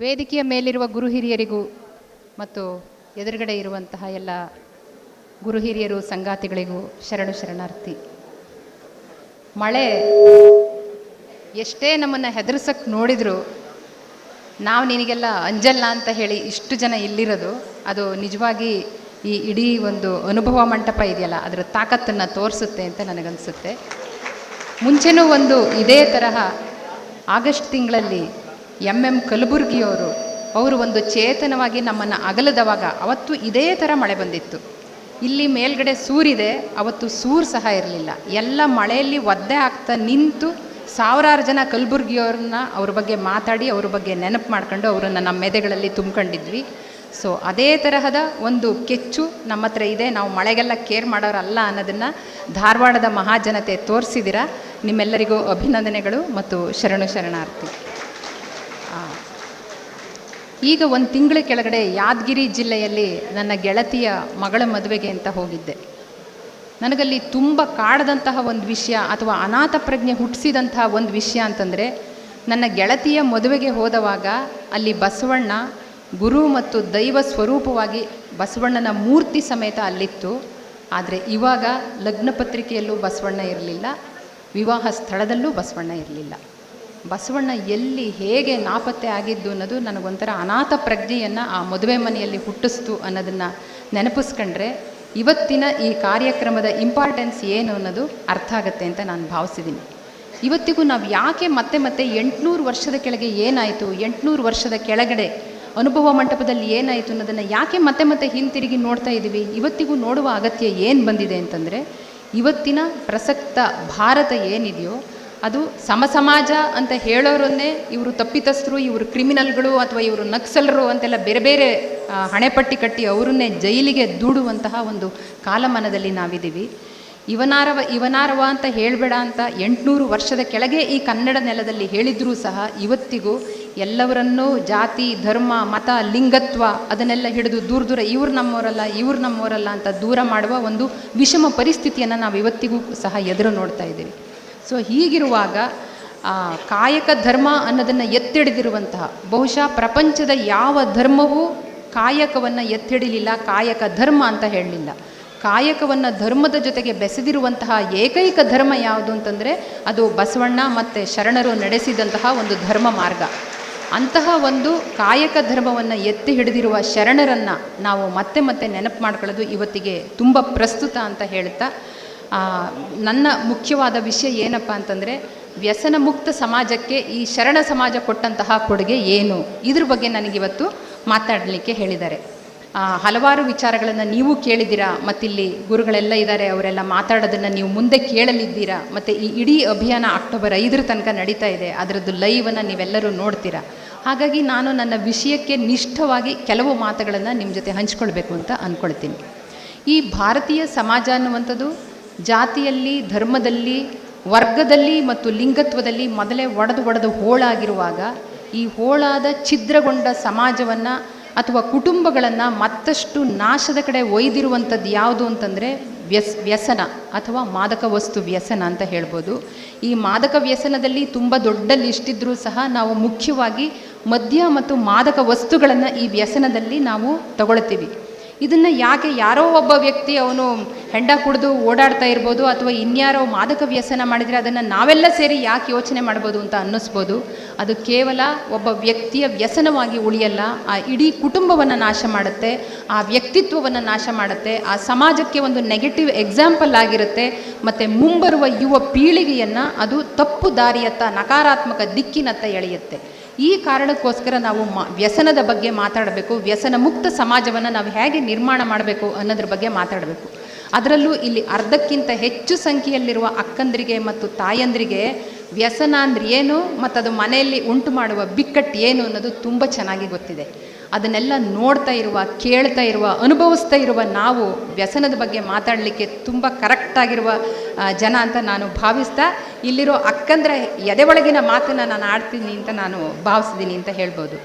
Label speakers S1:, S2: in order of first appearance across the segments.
S1: ವೇದಿಕೆಯ ಮೇಲಿರುವ ಗುರು ಹಿರಿಯರಿಗೂ ಮತ್ತು ಎದುರುಗಡೆ ಇರುವಂತಹ ಎಲ್ಲ ಗುರು ಹಿರಿಯರು, ಸಂಗಾತಿಗಳಿಗೂ ಶರಣು ಶರಣಾರ್ಥಿ. ಮಳೆ ಎಷ್ಟೇ ನಮ್ಮನ್ನು ಹೆದರ್ಸಕ್ಕೆ ನೋಡಿದ್ರು ನಾವು ನಿನಗೆಲ್ಲ ಅಂಜಲ್ಲ ಅಂತ ಹೇಳಿ ಇಷ್ಟು ಜನ ಇಲ್ಲಿರೋದು, ಅದು ನಿಜವಾಗಿ ಈ ಇಡೀ ಒಂದು ಅನುಭವ ಮಂಟಪ ಇದೆಯಲ್ಲ, ಅದರ ತಾಕತ್ತನ್ನು ತೋರಿಸುತ್ತೆ ಅಂತ ನನಗನ್ಸುತ್ತೆ. ಮುಂಚೆನೂ ಒಂದು ಇದೇ ತರಹ ಆಗಸ್ಟ್ ತಿಂಗಳಲ್ಲಿ ಎಂ ಎಂ ಕಲಬುರ್ಗಿಯವರು, ಅವರು ಒಂದು ಚೇತನವಾಗಿ ನಮ್ಮನ್ನು ಅಗಲದವಾಗ ಅವತ್ತು ಇದೇ ಥರ ಮಳೆ ಬಂದಿತ್ತು. ಇಲ್ಲಿ ಮೇಲ್ಗಡೆ ಸೂರಿದೆ, ಅವತ್ತು ಸೂರು ಸಹ ಇರಲಿಲ್ಲ. ಎಲ್ಲ ಮಳೆಯಲ್ಲಿ ಒದ್ದೆ ಆಗ್ತಾ ನಿಂತು ಸಾವಿರಾರು ಜನ ಕಲಬುರ್ಗಿಯವ್ರನ್ನ ಅವ್ರ ಬಗ್ಗೆ ಮಾತಾಡಿ, ಅವ್ರ ಬಗ್ಗೆ ನೆನಪು ಮಾಡ್ಕೊಂಡು ಅವರನ್ನು ನಮ್ಮ ಮೆದೆಗಳಲ್ಲಿ ತುಂಬ್ಕೊಂಡಿದ್ವಿ. ಸೊ ಅದೇ ತರಹದ ಒಂದು ಕೆಚ್ಚು ನಮ್ಮ ಹತ್ರ ಇದೆ. ನಾವು ಮಳೆಗೆಲ್ಲ ಕೇರ್ ಮಾಡೋರಲ್ಲ ಅನ್ನೋದನ್ನು ಧಾರವಾಡದ ಮಹಾಜನತೆ ತೋರಿಸಿದಿರ. ನಿಮ್ಮೆಲ್ಲರಿಗೂ ಅಭಿನಂದನೆಗಳು ಮತ್ತು ಶರಣು ಶರಣಾರ್ಥಿ. ಈಗ ಒಂದು ತಿಂಗಳ ಕೆಳಗಡೆ ಯಾದಗಿರಿ ಜಿಲ್ಲೆಯಲ್ಲಿ ನನ್ನ ಗೆಳತಿಯ ಮಗಳ ಮದುವೆಗೆ ಅಂತ ಹೋಗಿದ್ದೆ. ನನಗಲ್ಲಿ ತುಂಬ ಕಾಡದಂತಹ ಒಂದು ವಿಷಯ ಅಥವಾ ಅನಾಥ ಪ್ರಜ್ಞೆ ಹುಟ್ಟಿಸಿದಂತಹ ಒಂದು ವಿಷಯ ಅಂತಂದರೆ, ನನ್ನ ಗೆಳತಿಯ ಮದುವೆಗೆ ಹೋದವಾಗ ಅಲ್ಲಿ ಬಸವಣ್ಣ ಗುರು ಮತ್ತು ದೈವ ಸ್ವರೂಪವಾಗಿ ಬಸವಣ್ಣನ ಮೂರ್ತಿ ಸಮೇತ ಅಲ್ಲಿತ್ತು. ಆದರೆ ಇವಾಗ ಲಗ್ನ ಪತ್ರಿಕೆಯಲ್ಲೂ ಬಸವಣ್ಣ ಇರಲಿಲ್ಲ, ವಿವಾಹ ಸ್ಥಳದಲ್ಲೂ ಬಸವಣ್ಣ ಇರಲಿಲ್ಲ. ಬಸವಣ್ಣ ಎಲ್ಲಿ ಹೇಗೆ ನಾಪತ್ತೆ ಆಗಿದ್ದು ಅನ್ನೋದು ನನಗೊಂಥರ ಅನಾಥ ಪ್ರಜ್ಞೆಯನ್ನು ಆ ಮದುವೆ ಮನೆಯಲ್ಲಿ ಹುಟ್ಟಿಸ್ತು ಅನ್ನೋದನ್ನು ನೆನಪಿಸ್ಕೊಂಡ್ರೆ ಇವತ್ತಿನ ಈ ಕಾರ್ಯಕ್ರಮದ ಇಂಪಾರ್ಟೆನ್ಸ್ ಏನು ಅನ್ನೋದು ಅರ್ಥ ಆಗುತ್ತೆ ಅಂತ ನಾನು ಭಾವಿಸಿದ್ದೀನಿ. ಇವತ್ತಿಗೂ ನಾವು ಯಾಕೆ ಮತ್ತೆ ಮತ್ತೆ ಎಂಟುನೂರು ವರ್ಷದ ಕೆಳಗೆ ಏನಾಯಿತು, ಎಂಟುನೂರು ವರ್ಷದ ಕೆಳಗಡೆ ಅನುಭವ ಮಂಟಪದಲ್ಲಿ ಏನಾಯಿತು ಅನ್ನೋದನ್ನು ಯಾಕೆ ಮತ್ತೆ ಮತ್ತೆ ಹಿಂತಿರುಗಿ ನೋಡ್ತಾ ಇದ್ದೀವಿ ಇವತ್ತಿಗೂ ನೋಡುವ ಅಗತ್ಯ ಏನು ಬಂದಿದೆ ಅಂತಂದರೆ, ಇವತ್ತಿನ ಪ್ರಸಕ್ತ ಭಾರತ ಏನಿದೆಯೋ ಅದು ಸಮಸಮಾಜ ಅಂತ ಹೇಳೋರನ್ನೇ ಇವರು ತಪ್ಪಿತಸ್ಥರು, ಇವರು ಕ್ರಿಮಿನಲ್ಗಳು ಅಥವಾ ಇವರು ನಕ್ಸಲರು ಅಂತೆಲ್ಲ ಬೇರೆ ಬೇರೆ ಹಣೆಪಟ್ಟಿ ಕಟ್ಟಿ ಅವರನ್ನೇ ಜೈಲಿಗೆ ದೂಡುವಂತಹ ಒಂದು ಕಾಲಮಾನದಲ್ಲಿ ನಾವಿದ್ದೀವಿ. ಇವನಾರವ ಇವನಾರವ ಅಂತ ಹೇಳಬೇಡ ಅಂತ ಎಂಟುನೂರು ವರ್ಷದ ಕೆಳಗೆ ಈ ಕನ್ನಡ ನೆಲದಲ್ಲಿ ಹೇಳಿದ್ರೂ ಸಹ ಇವತ್ತಿಗೂ ಎಲ್ಲವರನ್ನೂ ಜಾತಿ, ಧರ್ಮ, ಮತ, ಲಿಂಗತ್ವ ಅದನ್ನೆಲ್ಲ ಹಿಡಿದು ದೂರ ದೂರ ಇವ್ರು ನಮ್ಮವರಲ್ಲ ಇವ್ರು ನಮ್ಮವರಲ್ಲ ಅಂತ ದೂರ ಮಾಡುವ ಒಂದು ವಿಷಮ ಪರಿಸ್ಥಿತಿಯನ್ನು ನಾವು ಇವತ್ತಿಗೂ ಸಹ ಎದುರು ನೋಡ್ತಾ ಇದ್ದೀವಿ. ಸೊ ಹೀಗಿರುವಾಗ ಕಾಯಕ ಧರ್ಮ ಅನ್ನೋದನ್ನು ಎತ್ತಿಡಿದಿರುವಂತಹ, ಬಹುಶಃ ಪ್ರಪಂಚದ ಯಾವ ಧರ್ಮವೂ ಕಾಯಕವನ್ನು ಎತ್ತಿಡಿಲಿಲ್ಲ, ಕಾಯಕ ಧರ್ಮ ಅಂತ ಹೇಳಲಿಲ್ಲ. ಕಾಯಕವನ್ನು ಧರ್ಮದ ಜೊತೆಗೆ ಬೆಸೆದಿರುವಂತಹ ಏಕೈಕ ಧರ್ಮ ಯಾವುದು ಅಂತಂದರೆ, ಅದು ಬಸವಣ್ಣ ಮತ್ತು ಶರಣರು ನಡೆಸಿದಂತಹ ಒಂದು ಧರ್ಮ ಮಾರ್ಗ. ಅಂತಹ ಒಂದು ಕಾಯಕ ಧರ್ಮವನ್ನು ಎತ್ತಿ ಹಿಡಿದಿರುವ ಶರಣರನ್ನು ನಾವು ಮತ್ತೆ ಮತ್ತೆ ನೆನಪು ಮಾಡ್ಕೊಳ್ಳೋದು ಇವತ್ತಿಗೆ ತುಂಬ ಪ್ರಸ್ತುತ ಅಂತ ಹೇಳ್ತಾ ನನ್ನ ಮುಖ್ಯವಾದ ವಿಷಯ ಏನಪ್ಪ ಅಂತಂದರೆ, ವ್ಯಸನ ಮುಕ್ತ ಸಮಾಜಕ್ಕೆ ಈ ಶರಣ ಸಮಾಜ ಕೊಟ್ಟಂತಹ ಕೊಡುಗೆ ಏನು? ಇದ್ರ ಬಗ್ಗೆ ನನಗಿವತ್ತು ಮಾತಾಡಲಿಕ್ಕೆ ಹೇಳಿದ್ದಾರೆ. ಹಲವಾರು ವಿಚಾರಗಳನ್ನು ನೀವು ಕೇಳಿದ್ದೀರಾ, ಮತ್ತಿಲ್ಲಿ ಗುರುಗಳೆಲ್ಲ ಇದ್ದಾರೆ, ಅವರೆಲ್ಲ ಮಾತಾಡೋದನ್ನು ನೀವು ಮುಂದೆ ಕೇಳಲಿದ್ದೀರಾ, ಮತ್ತು ಈ ಇಡೀ ಅಭಿಯಾನ ಅಕ್ಟೋಬರ್ ಐದರ ತನಕ ನಡೀತಾ ಇದೆ, ಅದರದ್ದು ಲೈವನ್ನು ನೀವೆಲ್ಲರೂ ನೋಡ್ತೀರಾ? ಹಾಗಾಗಿ ನಾನು ನನ್ನ ವಿಷಯಕ್ಕೆ ನಿಷ್ಠವಾಗಿ ಕೆಲವು ಮಾತುಗಳನ್ನು ನಿಮ್ಮ ಜೊತೆ ಹಂಚ್ಕೊಳ್ಬೇಕು ಅಂತ ಅಂದ್ಕೊಳ್ತೀನಿ ಈ ಭಾರತೀಯ ಸಮಾಜ ಅನ್ನುವಂಥದ್ದು ಜಾತಿಯಲ್ಲಿ, ಧರ್ಮದಲ್ಲಿ, ವರ್ಗದಲ್ಲಿ ಮತ್ತು ಲಿಂಗತ್ವದಲ್ಲಿ ಮೊದಲೇ ಒಡೆದು ಒಡೆದು ಹೋಳಾಗಿರುವಾಗ ಈ ಹೋಳಾದ ಛಿದ್ರಗೊಂಡ ಸಮಾಜವನ್ನು ಅಥವಾ ಕುಟುಂಬಗಳನ್ನು ಮತ್ತಷ್ಟು ನಾಶದ ಕಡೆ ಒಯ್ದಿರುವಂಥದ್ದು ಯಾವುದು ಅಂತಂದರೆ ವ್ಯಸ್, ವ್ಯಸನ ಅಥವಾ ಮಾದಕ ವಸ್ತು ವ್ಯಸನ ಅಂತ ಹೇಳ್ಬೋದು. ಈ ಮಾದಕ ವ್ಯಸನದಲ್ಲಿ ತುಂಬ ದೊಡ್ಡ ಲಿಸ್ಟ್ ಇದ್ದರೂ ಸಹ ನಾವು ಮುಖ್ಯವಾಗಿ ಮದ್ಯ ಮತ್ತು ಮಾದಕ ವಸ್ತುಗಳನ್ನು ಈ ವ್ಯಸನದಲ್ಲಿ ನಾವು ತಗೊಳ್ತೀವಿ. ಇದನ್ನು ಯಾಕೆ ಯಾರೋ ಒಬ್ಬ ವ್ಯಕ್ತಿ ಅವನು ಹೆಂಡ ಕುಡಿದು ಓಡಾಡ್ತಾ ಇರ್ಬೋದು ಅಥವಾ ಇನ್ಯಾರೋ ಮಾದಕ ವ್ಯಸನ ಮಾಡಿದರೆ ಅದನ್ನು ನಾವೆಲ್ಲ ಸೇರಿ ಯಾಕೆ ಯೋಚನೆ ಮಾಡ್ಬೋದು ಅಂತ ಅನ್ನಿಸ್ಬೋದು. ಅದು ಕೇವಲ ಒಬ್ಬ ವ್ಯಕ್ತಿಯ ವ್ಯಸನವಾಗಿ ಉಳಿಯಲ್ಲ, ಆ ಇಡೀ ಕುಟುಂಬವನ್ನು ನಾಶ ಮಾಡುತ್ತೆ, ಆ ವ್ಯಕ್ತಿತ್ವವನ್ನು ನಾಶ ಮಾಡುತ್ತೆ, ಆ ಸಮಾಜಕ್ಕೆ ಒಂದು ನೆಗೆಟಿವ್ ಎಕ್ಸಾಂಪಲ್ ಆಗಿರುತ್ತೆ, ಮತ್ತು ಮುಂಬರುವ ಯುವ ಪೀಳಿಗೆಯನ್ನು ಅದು ತಪ್ಪು ದಾರಿಯತ್ತ, ನಕಾರಾತ್ಮಕ ದಿಕ್ಕಿನತ್ತ ಎಳೆಯುತ್ತೆ. ಈ ಕಾರಣಕ್ಕೋಸ್ಕರ ನಾವು ಮ, ವ್ಯಸನದ ಬಗ್ಗೆ ಮಾತಾಡಬೇಕು, ವ್ಯಸನ ಮುಕ್ತ ಸಮಾಜವನ್ನು ನಾವು ಹೇಗೆ ನಿರ್ಮಾಣ ಮಾಡಬೇಕು ಅನ್ನೋದ್ರ ಬಗ್ಗೆ ಮಾತಾಡಬೇಕು. ಅದರಲ್ಲೂ ಇಲ್ಲಿ ಅರ್ಧಕ್ಕಿಂತ ಹೆಚ್ಚು ಸಂಖ್ಯೆಯಲ್ಲಿರುವ ಅಕ್ಕಂದರಿಗೆ ಮತ್ತು ತಾಯಂದರಿಗೆ ವ್ಯಸನ ಅಂದ್ರೆ ಏನು, ಮತ್ತು ಅದು ಮನೆಯಲ್ಲಿ ಉಂಟು ಮಾಡುವ ಬಿಕ್ಕಟ್ಟು ಏನು ಅನ್ನೋದು ತುಂಬ ಚೆನ್ನಾಗಿ ಗೊತ್ತಿದೆ. ಅದನ್ನೆಲ್ಲ ನೋಡ್ತಾ ಇರುವ, ಕೇಳ್ತಾ ಇರುವ, ಅನುಭವಿಸ್ತಾ ಇರುವ ನಾವು ವ್ಯಸನದ ಬಗ್ಗೆ ಮಾತಾಡಲಿಕ್ಕೆ ತುಂಬ ಕರೆಕ್ಟಾಗಿರುವ ಜನ ಅಂತ ನಾನು ಭಾವಿಸ್ತಾ, ಇಲ್ಲಿರೋ ಅಕ್ಕಂದ್ರ ಎದೆ ಒಳಗಿನ ಮಾತನ್ನು ನಾನು ಆಡ್ತೀನಿ ಅಂತ ನಾನು ಭಾವಿಸಿದ್ದೀನಿ ಅಂತ ಹೇಳ್ಬೋದು.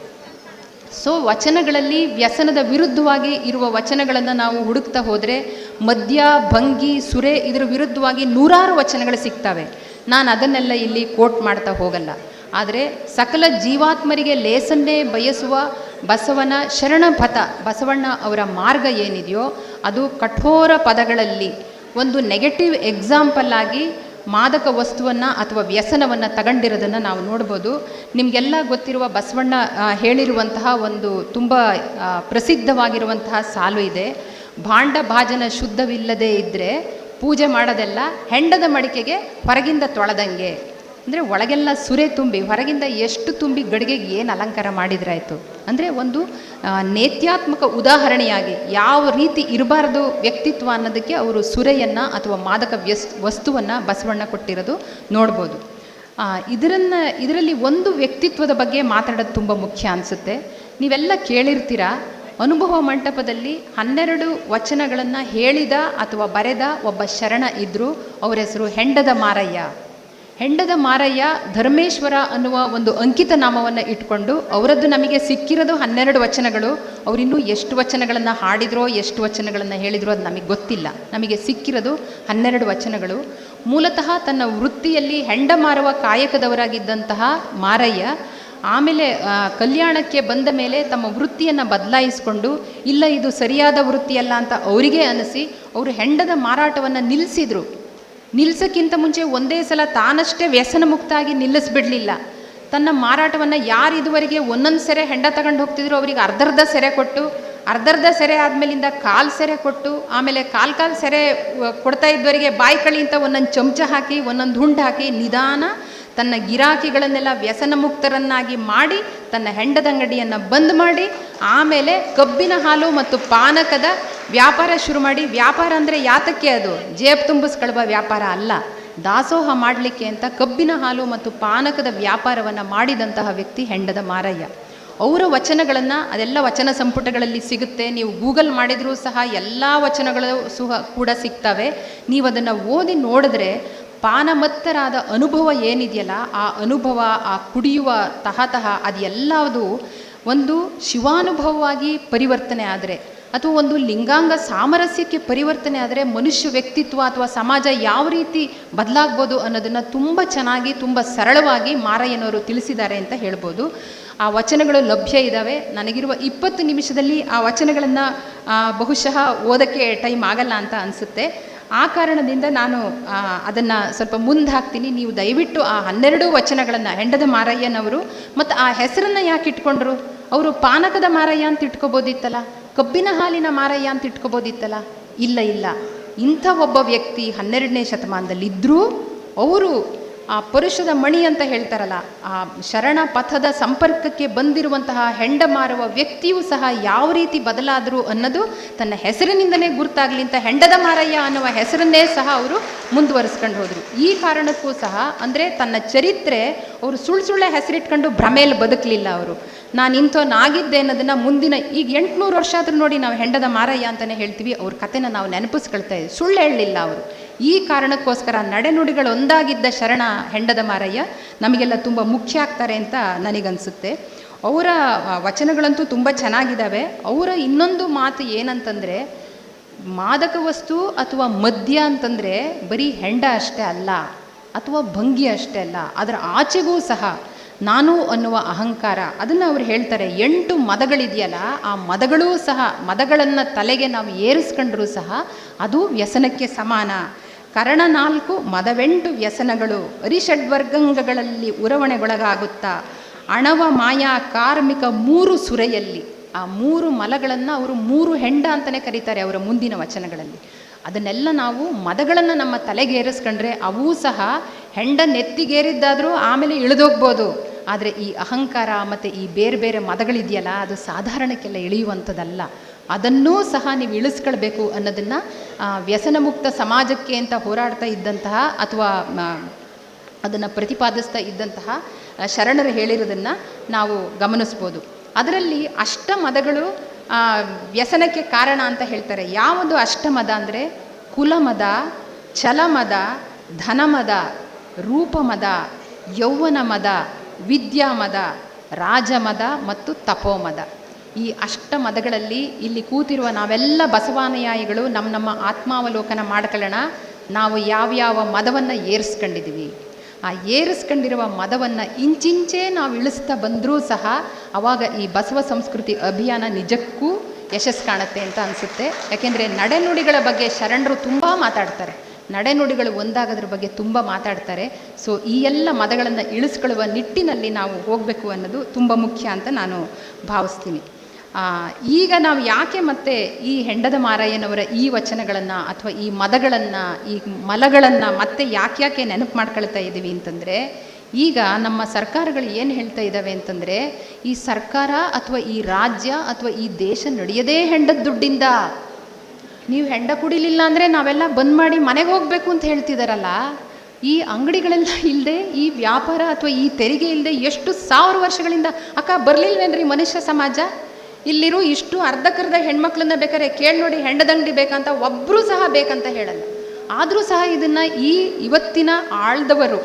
S1: ಸೊ ವಚನಗಳಲ್ಲಿ ವ್ಯಸನದ ವಿರುದ್ಧವಾಗಿ ಇರುವ ವಚನಗಳನ್ನು ನಾವು ಹುಡುಕ್ತಾ ಹೋದರೆ ಮದ್ಯ, ಭಂಗಿ, ಸುರೆ ಇದರ ವಿರುದ್ಧವಾಗಿ ನೂರಾರು ವಚನಗಳು ಸಿಗ್ತವೆ. ನಾನು ಅದನ್ನೆಲ್ಲ ಇಲ್ಲಿ ಕೋಟ್ ಮಾಡ್ತಾ ಹೋಗಲ್ಲ. ಆದರೆ ಸಕಲ ಜೀವಾತ್ಮರಿಗೆ ಲೇಸನ್ನೇ ಬಯಸುವ ಬಸವನ ಶರಣಪಥ ಬಸವಣ್ಣ ಅವರ ಮಾರ್ಗ ಏನಿದೆಯೋ ಅದು ಕಠೋರ ಪದಗಳಲ್ಲಿ ಒಂದು ನೆಗೆಟಿವ್ ಎಕ್ಸಾಂಪಲ್ ಆಗಿ ಮಾದಕ ವಸ್ತುವನ್ನು ಅಥವಾ ವ್ಯಸನವನ್ನು ತಗೊಂಡಿರೋದನ್ನು ನಾವು ನೋಡ್ಬೋದು. ನಿಮಗೆಲ್ಲ ಗೊತ್ತಿರುವ ಬಸವಣ್ಣ ಹೇಳಿರುವಂತಹ ಒಂದು ತುಂಬ ಪ್ರಸಿದ್ಧವಾಗಿರುವಂತಹ ಸಾಲು ಇದೆ. ಭಾಂಡ ಭಾಜನ ಶುದ್ಧವಿಲ್ಲದೆ ಇದ್ದರೆ ಪೂಜೆ ಮಾಡೋದೆಲ್ಲ ಹೆಂಡದ ಮಡಿಕೆಗೆ ಹೊರಗಿಂದ ತೊಳೆದಂಗೆ. ಅಂದರೆ ಒಳಗೆಲ್ಲ ಸುರೆ ತುಂಬಿ, ಹೊರಗಿಂದ ಎಷ್ಟು ತುಂಬಿ ಗಡಿಗೆಗೆ ಏನು ಅಲಂಕಾರ ಮಾಡಿದ್ರಾಯ್ತು ಅಂದರೆ ಒಂದು ನೇತ್ಯಾತ್ಮಕ ಉದಾಹರಣೆಯಾಗಿ ಯಾವ ರೀತಿ ಇರಬಾರ್ದು ವ್ಯಕ್ತಿತ್ವ ಅನ್ನೋದಕ್ಕೆ ಅವರು ಸುರೆಯನ್ನು ಅಥವಾ ಮಾದಕ ವ್ಯಸ್, ವಸ್ತುವನ್ನು, ಬಸವಣ್ಣ ಕೊಟ್ಟಿರೋದು ನೋಡ್ಬೋದು. ಇದರನ್ನು, ಇದರಲ್ಲಿ ಒಂದು ವ್ಯಕ್ತಿತ್ವದ ಬಗ್ಗೆ ಮಾತಾಡೋದು ತುಂಬ ಮುಖ್ಯ ಅನಿಸುತ್ತೆ. ನೀವೆಲ್ಲ ಕೇಳಿರ್ತೀರಾ? ಅನುಭವ ಮಂಟಪದಲ್ಲಿ ಹನ್ನೆರಡು ವಚನಗಳನ್ನು ಹೇಳಿದ ಅಥವಾ ಬರೆದ ಒಬ್ಬ ಶರಣ ಇದ್ದರು ಅವರ ಹೆಸರು ಹೆಂಡದ ಮಾರಯ್ಯ. ಹೆಂಡದ ಮಾರಯ್ಯ ಧರ್ಮೇಶ್ವರ ಅನ್ನುವ ಒಂದು ಅಂಕಿತ ನಾಮವನ್ನು ಇಟ್ಕೊಂಡು, ಅವರದ್ದು ನಮಗೆ ಸಿಕ್ಕಿರೋದು ಹನ್ನೆರಡು ವಚನಗಳು. ಅವರಿನ್ನೂ ಎಷ್ಟು ವಚನಗಳನ್ನು ಹಾಡಿದ್ರೋ, ಎಷ್ಟು ವಚನಗಳನ್ನು ಹೇಳಿದ್ರೋ ಅದು ನಮಗೆ ಗೊತ್ತಿಲ್ಲ. ನಮಗೆ ಸಿಕ್ಕಿರೋದು ಹನ್ನೆರಡು ವಚನಗಳು. ಮೂಲತಃ ತನ್ನ ವೃತ್ತಿಯಲ್ಲಿ ಹೆಂಡ ಮಾರುವ ಕಾಯಕದವರಾಗಿದ್ದಂತಹ ಮಾರಯ್ಯ ಆಮೇಲೆ ಕಲ್ಯಾಣಕ್ಕೆ ಬಂದ ಮೇಲೆ ತಮ್ಮ ವೃತ್ತಿಯನ್ನು ಬದಲಾಯಿಸಿಕೊಂಡು, ಇಲ್ಲ ಇದು ಸರಿಯಾದ ವೃತ್ತಿಯಲ್ಲ ಅಂತ ಅವರಿಗೆ ಅನಿಸಿ, ಅವರು ಹೆಂಡದ ಮಾರಾಟವನ್ನು ನಿಲ್ಲಿಸಿದರು ನಿಲ್ಲಿಸೋಕ್ಕಿಂತ ಮುಂಚೆ ಒಂದೇ ಸಲ ತಾನಷ್ಟೇ ವ್ಯಸನ ಮುಕ್ತಾಗಿ ನಿಲ್ಲಿಸ್ಬಿಡಲಿಲ್ಲ. ತನ್ನ ಮಾರಾಟವನ್ನು ಯಾರು ಇದುವರೆಗೆ ಒಂದೊಂದು ಸೆರೆ ಹೆಂಡ ತಗೊಂಡು ಹೋಗ್ತಿದ್ರು, ಅವರಿಗೆ ಅರ್ಧರ್ಧ ಸೆರೆ ಕೊಟ್ಟು, ಅರ್ಧರ್ಧ ಸೆರೆ ಆದಮೇಲಿಂದ ಕಾಲು ಸೆರೆ ಕೊಟ್ಟು, ಆಮೇಲೆ ಕಾಲು ಕಾಲು ಸೆರೆ ಕೊಡ್ತಾ ಇದ್ದವರಿಗೆ ಬಾಯಿ ಕಳಿ ಅಂತ ಒಂದೊಂದು ಚಮಚ ಹಾಕಿ, ಒಂದೊಂದು ಹುಂಡು ಹಾಕಿ ನಿಧಾನ ತನ್ನ ಗಿರಾಕಿಗಳನ್ನೆಲ್ಲ ವ್ಯಸನ ಮುಕ್ತರನ್ನಾಗಿ ಮಾಡಿ, ತನ್ನ ಹೆಂಡದ ಅಂಗಡಿಯನ್ನು ಬಂದ್ ಮಾಡಿ, ಆಮೇಲೆ ಕಬ್ಬಿನ ಹಾಲು ಮತ್ತು ಪಾನಕದ ವ್ಯಾಪಾರ ಶುರು ಮಾಡಿ. ವ್ಯಾಪಾರ ಅಂದರೆ ಯಾತಕ್ಕೆ ಅದು? ಜೇಬ್ ತುಂಬಿಸ್ಕೊಳ್ಳುವ ವ್ಯಾಪಾರ ಅಲ್ಲ. ದಾಸೋಹ ಮಾಡಲಿಕ್ಕೆ ಅಂತ ಕಬ್ಬಿನ ಹಾಲು ಮತ್ತು ಪಾನಕದ ವ್ಯಾಪಾರವನ್ನು ಮಾಡಿದಂತಹ ವ್ಯಕ್ತಿ ಹೆಂಡದ ಮಾರಯ್ಯ. ಅವರ ವಚನಗಳನ್ನು, ಅದೆಲ್ಲ ವಚನ ಸಂಪುಟಗಳಲ್ಲಿ ಸಿಗುತ್ತೆ. ನೀವು ಗೂಗಲ್ ಮಾಡಿದರೂ ಸಹ ಎಲ್ಲ ವಚನಗಳು ಸಹ ಕೂಡ ಸಿಗ್ತವೆ. ನೀವು ಅದನ್ನು ಓದಿ ನೋಡಿದ್ರೆ ಪಾನಮತ್ತರಾದ ಅನುಭವ ಏನಿದೆಯಲ್ಲ, ಆ ಅನುಭವ, ಆ ಕುಡಿಯುವ ತಹತಃ ಅದೆಲ್ಲದು ಒಂದು ಶಿವಾನುಭವವಾಗಿ ಪರಿವರ್ತನೆ ಆದರೆ, ಅಥವಾ ಒಂದು ಲಿಂಗಾಂಗ ಸಾಮರಸ್ಯಕ್ಕೆ ಪರಿವರ್ತನೆ ಆದರೆ ಮನುಷ್ಯ ವ್ಯಕ್ತಿತ್ವ ಅಥವಾ ಸಮಾಜ ಯಾವ ರೀತಿ ಬದಲಾಗ್ಬೋದು ಅನ್ನೋದನ್ನು ತುಂಬ ಚೆನ್ನಾಗಿ, ತುಂಬ ಸರಳವಾಗಿ ಮಾರಯ್ಯನವರು ತಿಳಿಸಿದ್ದಾರೆ ಅಂತ ಹೇಳ್ಬೋದು. ಆ ವಚನಗಳು ಲಭ್ಯ ಇದ್ದಾವೆ ನನಗಿರುವ ಇಪ್ಪತ್ತು ನಿಮಿಷದಲ್ಲಿ ಆ ವಚನಗಳನ್ನು ಬಹುಶಃ ಓದೋಕ್ಕೆ ಟೈಮ್ ಆಗಲ್ಲ ಅಂತ ಅನಿಸುತ್ತೆ. ಆ ಕಾರಣದಿಂದ ನಾನು ಅದನ್ನು ಸ್ವಲ್ಪ ಮುಂದೆ ಹಾಕ್ತೀನಿ ನೀವು ದಯವಿಟ್ಟು ಆ ಹನ್ನೆರಡು ವಚನಗಳನ್ನು, ಹೆಂಡದ ಮಾರಯ್ಯನವರು ಮತ್ತು ಆ ಹೆಸರನ್ನು ಯಾಕೆ ಇಟ್ಕೊಂಡ್ರು? ಅವರು ಪಾನಕದ ಮಾರಯ್ಯ ಅಂತ ಇಟ್ಕೋಬೋದಿತ್ತಲ್ಲ? ಕಬ್ಬಿನ ಹಾಲಿನ ಮಾರಯ್ಯ ಅಂತ ಇಟ್ಕೋಬೋದಿತ್ತಲ್ಲ? ಇಲ್ಲ ಇಲ್ಲ. ಇಂಥ ಒಬ್ಬ ವ್ಯಕ್ತಿ ಹನ್ನೆರಡನೇ ಶತಮಾನದಲ್ಲಿದ್ದರೂ ಅವರು ಆ ಪುರುಷದ ಮಣಿ ಅಂತ ಹೇಳ್ತಾರಲ್ಲ, ಆ ಶರಣ ಪಥದ ಸಂಪರ್ಕಕ್ಕೆ ಬಂದಿರುವಂತಹ ಹೆಂಡ ಮಾರುವ ವ್ಯಕ್ತಿಯೂ ಸಹ ಯಾವ ರೀತಿ ಬದಲಾದರು ಅನ್ನೋದು ತನ್ನ ಹೆಸರಿನಿಂದಲೇ ಗುರುತಾಗಲಿ ಅಂತ ಹೆಂಡದ ಮಾರಯ್ಯ ಅನ್ನುವ ಹೆಸರನ್ನೇ ಸಹ ಅವರು ಮುಂದುವರಿಸ್ಕೊಂಡು ಹೋದರು. ಈ ಕಾರಣಕ್ಕೂ ಸಹ ಅಂದರೆ ತನ್ನ ಚರಿತ್ರೆ ಅವರು ಸುಳ್ಳು ಸುಳ್ಳೆ ಹೆಸರಿಟ್ಕೊಂಡು ಭ್ರಮೇಲಿ ಬದುಕಲಿಲ್ಲ ಅವರು. ನಾನು ಇಂಥವನಾಗಿದ್ದೆ ಅನ್ನೋದನ್ನು ಮುಂದಿನ ಈಗ ಎಂಟುನೂರು ವರ್ಷ ಆದರೂ ನೋಡಿ ನಾವು ಹೆಂಡದ ಮಾರಯ್ಯ ಅಂತಲೇ ಹೇಳ್ತೀವಿ, ಅವ್ರ ಕಥೆನ ನಾವು ನೆನಪಿಸ್ಕೊಳ್ತಾ ಇದ್ದೀವಿ ಸುಳ್ಳು ಹೇಳಲಿಲ್ಲ ಅವರು. ಈ ಕಾರಣಕ್ಕೋಸ್ಕರ ನಡೆನುಡಿಗಳು ಒಂದಾಗಿದ್ದ ಶರಣ ಹೆಂಡದ ಮಾರಯ್ಯ ನಮಗೆಲ್ಲ ತುಂಬ ಮುಖ್ಯ ಆಗ್ತಾರೆ ಅಂತ ನನಗನ್ಸುತ್ತೆ. ಅವರ ವಚನಗಳಂತೂ ತುಂಬ ಚೆನ್ನಾಗಿದ್ದಾವೆ ಅವರ ಇನ್ನೊಂದು ಮಾತು ಏನಂತಂದರೆ, ಮಾದಕ ವಸ್ತು ಅಥವಾ ಮದ್ಯ ಅಂತಂದರೆ ಬರೀ ಹೆಂಡ ಅಷ್ಟೇ ಅಲ್ಲ, ಅಥವಾ ಭಂಗಿ ಅಷ್ಟೇ ಅಲ್ಲ, ಅದರ ಆಚೆಗೂ ಸಹ ನಾನು ಅನ್ನುವ ಅಹಂಕಾರ, ಅದನ್ನು ಅವ್ರು ಹೇಳ್ತಾರೆ. ಎಂಟು ಮದಗಳಿದೆಯಲ್ಲ, ಆ ಮದಗಳೂ ಸಹ ಮದಗಳನ್ನು ತಲೆಗೆ ನಾವು ಏರಿಸ್ಕೊಂಡ್ರೂ ಸಹ ಅದು ವ್ಯಸನಕ್ಕೆ ಸಮಾನ. ಕರಣ ನಾಲ್ಕು ಮದವೆಂಟು ವ್ಯಸನಗಳು ಅರಿಷಡ್ವರ್ಗಂಗಗಳಲ್ಲಿ ಉರವಣೆಗೊಳಗಾಗುತ್ತಾ ಅಣವ ಮಾಯಾ ಕಾರ್ಮಿಕ ಮೂರು ಸುರೆಯಲ್ಲಿ. ಆ ಮೂರು ಮಲಗಳನ್ನು ಅವರು ಮೂರು ಹೆಂಡ ಅಂತಲೇ ಕರೀತಾರೆ ಅವರ ಮುಂದಿನ ವಚನಗಳಲ್ಲಿ. ಅದನ್ನೆಲ್ಲ ನಾವು ಮದಗಳನ್ನು ನಮ್ಮ ತಲೆಗೇರಿಸ್ಕೊಂಡ್ರೆ ಅವೂ ಸಹ ಹೆಂಡ ನೆತ್ತಿಗೇರಿದ್ದಾದರೂ ಆಮೇಲೆ ಇಳಿದೋಗ್ಬೋದು. ಆದರೆ ಈ ಅಹಂಕಾರ ಮತ್ತು ಈ ಬೇರೆ ಬೇರೆ ಮದಗಳಿದೆಯಲ್ಲ, ಅದು ಸಾಧಾರಣಕ್ಕೆಲ್ಲ ಇಳಿಯುವಂಥದ್ದಲ್ಲ. ಅದನ್ನೂ ಸಹ ನೀವು ಇಳಿಸ್ಕೊಳ್ಬೇಕು ಅನ್ನೋದನ್ನು ವ್ಯಸನ ಮುಕ್ತ ಸಮಾಜಕ್ಕೆ ಅಂತ ಹೋರಾಡ್ತಾ ಇದ್ದಂತಹ ಅಥವಾ ಅದನ್ನು ಪ್ರತಿಪಾದಿಸ್ತಾ ಇದ್ದಂತಹ ಶರಣರು ಹೇಳಿರೋದನ್ನು ನಾವು ಗಮನಿಸ್ಬೋದು. ಅದರಲ್ಲಿ ಅಷ್ಟಮದಗಳು ವ್ಯಸನಕ್ಕೆ ಕಾರಣ ಅಂತ ಹೇಳ್ತಾರೆ. ಯಾವುದು ಅಷ್ಟಮದ ಅಂದರೆ, ಕುಲಮದ ಛಲಮದ ಧನಮದ, ರೂಪಮದ ಯೌವನ ಮದ ವಿದ್ಯಾಮದ, ರಾಜಮದ ಮತ್ತು ತಪೋಮದ. ಈ ಅಷ್ಟ ಮದಗಳಲ್ಲಿ ಇಲ್ಲಿ ಕೂತಿರುವ ನಾವೆಲ್ಲ ಬಸವಾನುಯಾಯಿಗಳು ನಮ್ಮ ನಮ್ಮ ಆತ್ಮಾವಲೋಕನ ಮಾಡ್ಕೊಳ್ಳೋಣ. ನಾವು ಯಾವ್ಯಾವ ಮದವನ್ನು ಏರಿಸ್ಕೊಂಡಿದ್ದೀವಿ ಆ ಏರಿಸ್ಕೊಂಡಿರುವ ಮದವನ್ನು ಇಂಚಿಂಚೆ ನಾವು ಇಳಿಸ್ತಾ ಬಂದರೂ ಸಹ ಅವಾಗ ಈ ಬಸವ ಸಂಸ್ಕೃತಿ ಅಭಿಯಾನ ನಿಜಕ್ಕೂ ಯಶಸ್ಸು ಕಾಣುತ್ತೆ ಅಂತ ಅನಿಸುತ್ತೆ. ಯಾಕೆಂದರೆ ನಡೆನುಡಿಗಳ ಬಗ್ಗೆ ಶರಣರು ತುಂಬ ಮಾತಾಡ್ತಾರೆ. ನಡೆನುಡಿಗಳು ಒಂದಾಗೋದ್ರ ಬಗ್ಗೆ ತುಂಬ ಮಾತಾಡ್ತಾರೆ. ಸೊ ಈ ಎಲ್ಲ ಮದಗಳನ್ನು ಇಳಿಸ್ಕೊಳ್ಳುವ ನಿಟ್ಟಿನಲ್ಲಿ ನಾವು ಹೋಗಬೇಕು ಅನ್ನೋದು ತುಂಬ ಮುಖ್ಯ ಅಂತ ನಾನು ಭಾವಿಸ್ತೀನಿ. ಈಗ ನಾವು ಯಾಕೆ ಮತ್ತೆ ಈ ಹೆಂಡದ ಮಾರಯ್ಯನವರ ಈ ವಚನಗಳನ್ನು ಅಥವಾ ಈ ಮದಗಳನ್ನು, ಈ ಮಲಗಳನ್ನು ಮತ್ತೆ ಯಾಕೆ ಯಾಕೆ ನೆನಪು ಮಾಡ್ಕೊಳ್ತಾ ಇದ್ದೀವಿ ಅಂತಂದರೆ, ಈಗ ನಮ್ಮ ಸರ್ಕಾರಗಳು ಏನು ಹೇಳ್ತಾ ಇದ್ದಾವೆ ಅಂತಂದರೆ, ಈ ಸರ್ಕಾರ ಅಥವಾ ಈ ರಾಜ್ಯ ಅಥವಾ ಈ ದೇಶ ನಡೆಯದೇ ಹೆಂಡದ ದುಡ್ಡಿಂದ. ನೀವು ಹೆಂಡ ಕುಡಿಲಿಲ್ಲ ಅಂದರೆ ನಾವೆಲ್ಲ ಬಂದ್ ಮಾಡಿ ಮನೆಗೆ ಹೋಗಬೇಕು ಅಂತ ಹೇಳ್ತಿದಾರಲ್ಲ, ಈ ಅಂಗಡಿಗಳೆಲ್ಲ ಇಲ್ಲದೆ ಈ ವ್ಯಾಪಾರ ಅಥವಾ ಈ ತೆರಿಗೆ ಇಲ್ಲದೆ ಎಷ್ಟು ಸಾವಿರ ವರ್ಷಗಳಿಂದ, ಅಕ್ಕ, ಬರಲಿಲ್ವೇನ್ರಿ ಮನುಷ್ಯ ಸಮಾಜ? ಇಲ್ಲಿರೋ ಇಷ್ಟು ಅರ್ಧಕ್ಕರ್ಧ ಹೆಣ್ಮಕ್ಳನ್ನ ಬೇಕಾದ್ರೆ ಕೇಳಿ ನೋಡಿ ಹೆಂಡದಂಗಡಿ ಬೇಕಂತ ಒಬ್ಬರೂ ಸಹ ಬೇಕಂತ ಹೇಳಲ್ಲ. ಆದರೂ ಸಹ ಇದನ್ನು ಈ ಇವತ್ತಿನ ಆಳ್ದವರು,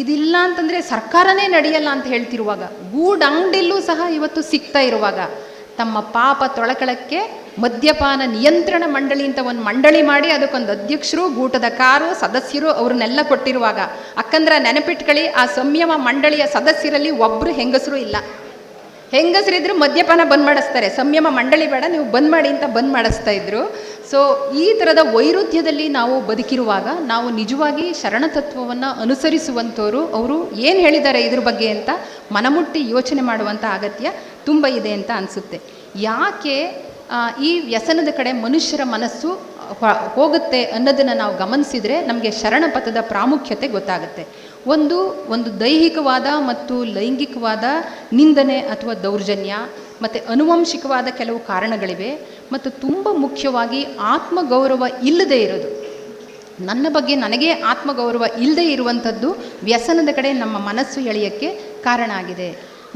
S1: ಇದಿಲ್ಲ ಅಂತಂದರೆ ಸರ್ಕಾರನೇ ನಡೆಯಲ್ಲ ಅಂತ ಹೇಳ್ತಿರುವಾಗ, ಗೂಡ್ ಅಂಗಡಿಲ್ಲೂ ಸಹ ಇವತ್ತು ಸಿಗ್ತಾ ಇರುವಾಗ, ತಮ್ಮ ಪಾಪ ತೊಳಕಳಕ್ಕೆ ಮದ್ಯಪಾನ ನಿಯಂತ್ರಣ ಮಂಡಳಿ ಅಂತ ಒಂದು ಮಂಡಳಿ ಮಾಡಿ ಅದಕ್ಕೊಂದು ಅಧ್ಯಕ್ಷರು, ಗೂಟದ ಕಾರು, ಸದಸ್ಯರು ಅವ್ರನ್ನೆಲ್ಲ ಕೊಟ್ಟಿರುವಾಗ, ಅಕ್ಕಂದ್ರೆ ನೆನಪಿಟ್ಕೊಳ್ಳಿ ಆ ಸಂಯಮ ಮಂಡಳಿಯ ಸದಸ್ಯರಲ್ಲಿ ಒಬ್ಬರು ಹೆಂಗಸರು ಇಲ್ಲ. ಹೆಂಗಸರಿದ್ರು ಮದ್ಯಪಾನ ಬಂದ್ ಮಾಡಿಸ್ತಾರೆ. ಸಂಯಮ ಮಂಡಳಿ ಬೇಡ, ನೀವು ಬಂದ್ ಮಾಡಿ ಅಂತ ಬಂದ್ ಮಾಡಿಸ್ತಾ ಇದ್ರು. ಸೊ ಈ ಥರದ ವೈರುಧ್ಯದಲ್ಲಿ ನಾವು ಬದುಕಿರುವಾಗ ನಾವು ನಿಜವಾಗಿ ಶರಣತತ್ವವನ್ನು ಅನುಸರಿಸುವಂಥವರು ಅವರು ಏನು ಹೇಳಿದ್ದಾರೆ ಇದ್ರ ಬಗ್ಗೆ ಅಂತ ಮನಮುಟ್ಟಿ ಯೋಚನೆ ಮಾಡುವಂಥ ಅಗತ್ಯ ತುಂಬ ಇದೆ ಅಂತ ಅನಿಸುತ್ತೆ. ಯಾಕೆ ಈ ವ್ಯಸನದ ಕಡೆ ಮನುಷ್ಯರ ಮನಸ್ಸು ಹೋಗುತ್ತೆ ಅನ್ನೋದನ್ನು ನಾವು ಗಮನಿಸಿದರೆ ನಮಗೆ ಶರಣ ಪಥದ ಪ್ರಾಮುಖ್ಯತೆ ಗೊತ್ತಾಗುತ್ತೆ. ಒಂದು ಒಂದು ದೈಹಿಕವಾದ ಮತ್ತು ಲೈಂಗಿಕವಾದ ನಿಂದನೆ ಅಥವಾ ದೌರ್ಜನ್ಯ, ಮತ್ತು ಅನುವಂಶಿಕವಾದ ಕೆಲವು ಕಾರಣಗಳಿವೆ, ಮತ್ತು ತುಂಬ ಮುಖ್ಯವಾಗಿ ಆತ್ಮಗೌರವ ಇಲ್ಲದೆ ಇರೋದು. ನನ್ನ ಬಗ್ಗೆ ನನಗೆ ಆತ್ಮಗೌರವ ಇಲ್ಲದೆ ಇರುವಂಥದ್ದು ವ್ಯಸನದ ಕಡೆ ನಮ್ಮ ಮನಸ್ಸು ಎಳೆಯೋಕ್ಕೆ ಕಾರಣ ಆಗಿದೆ.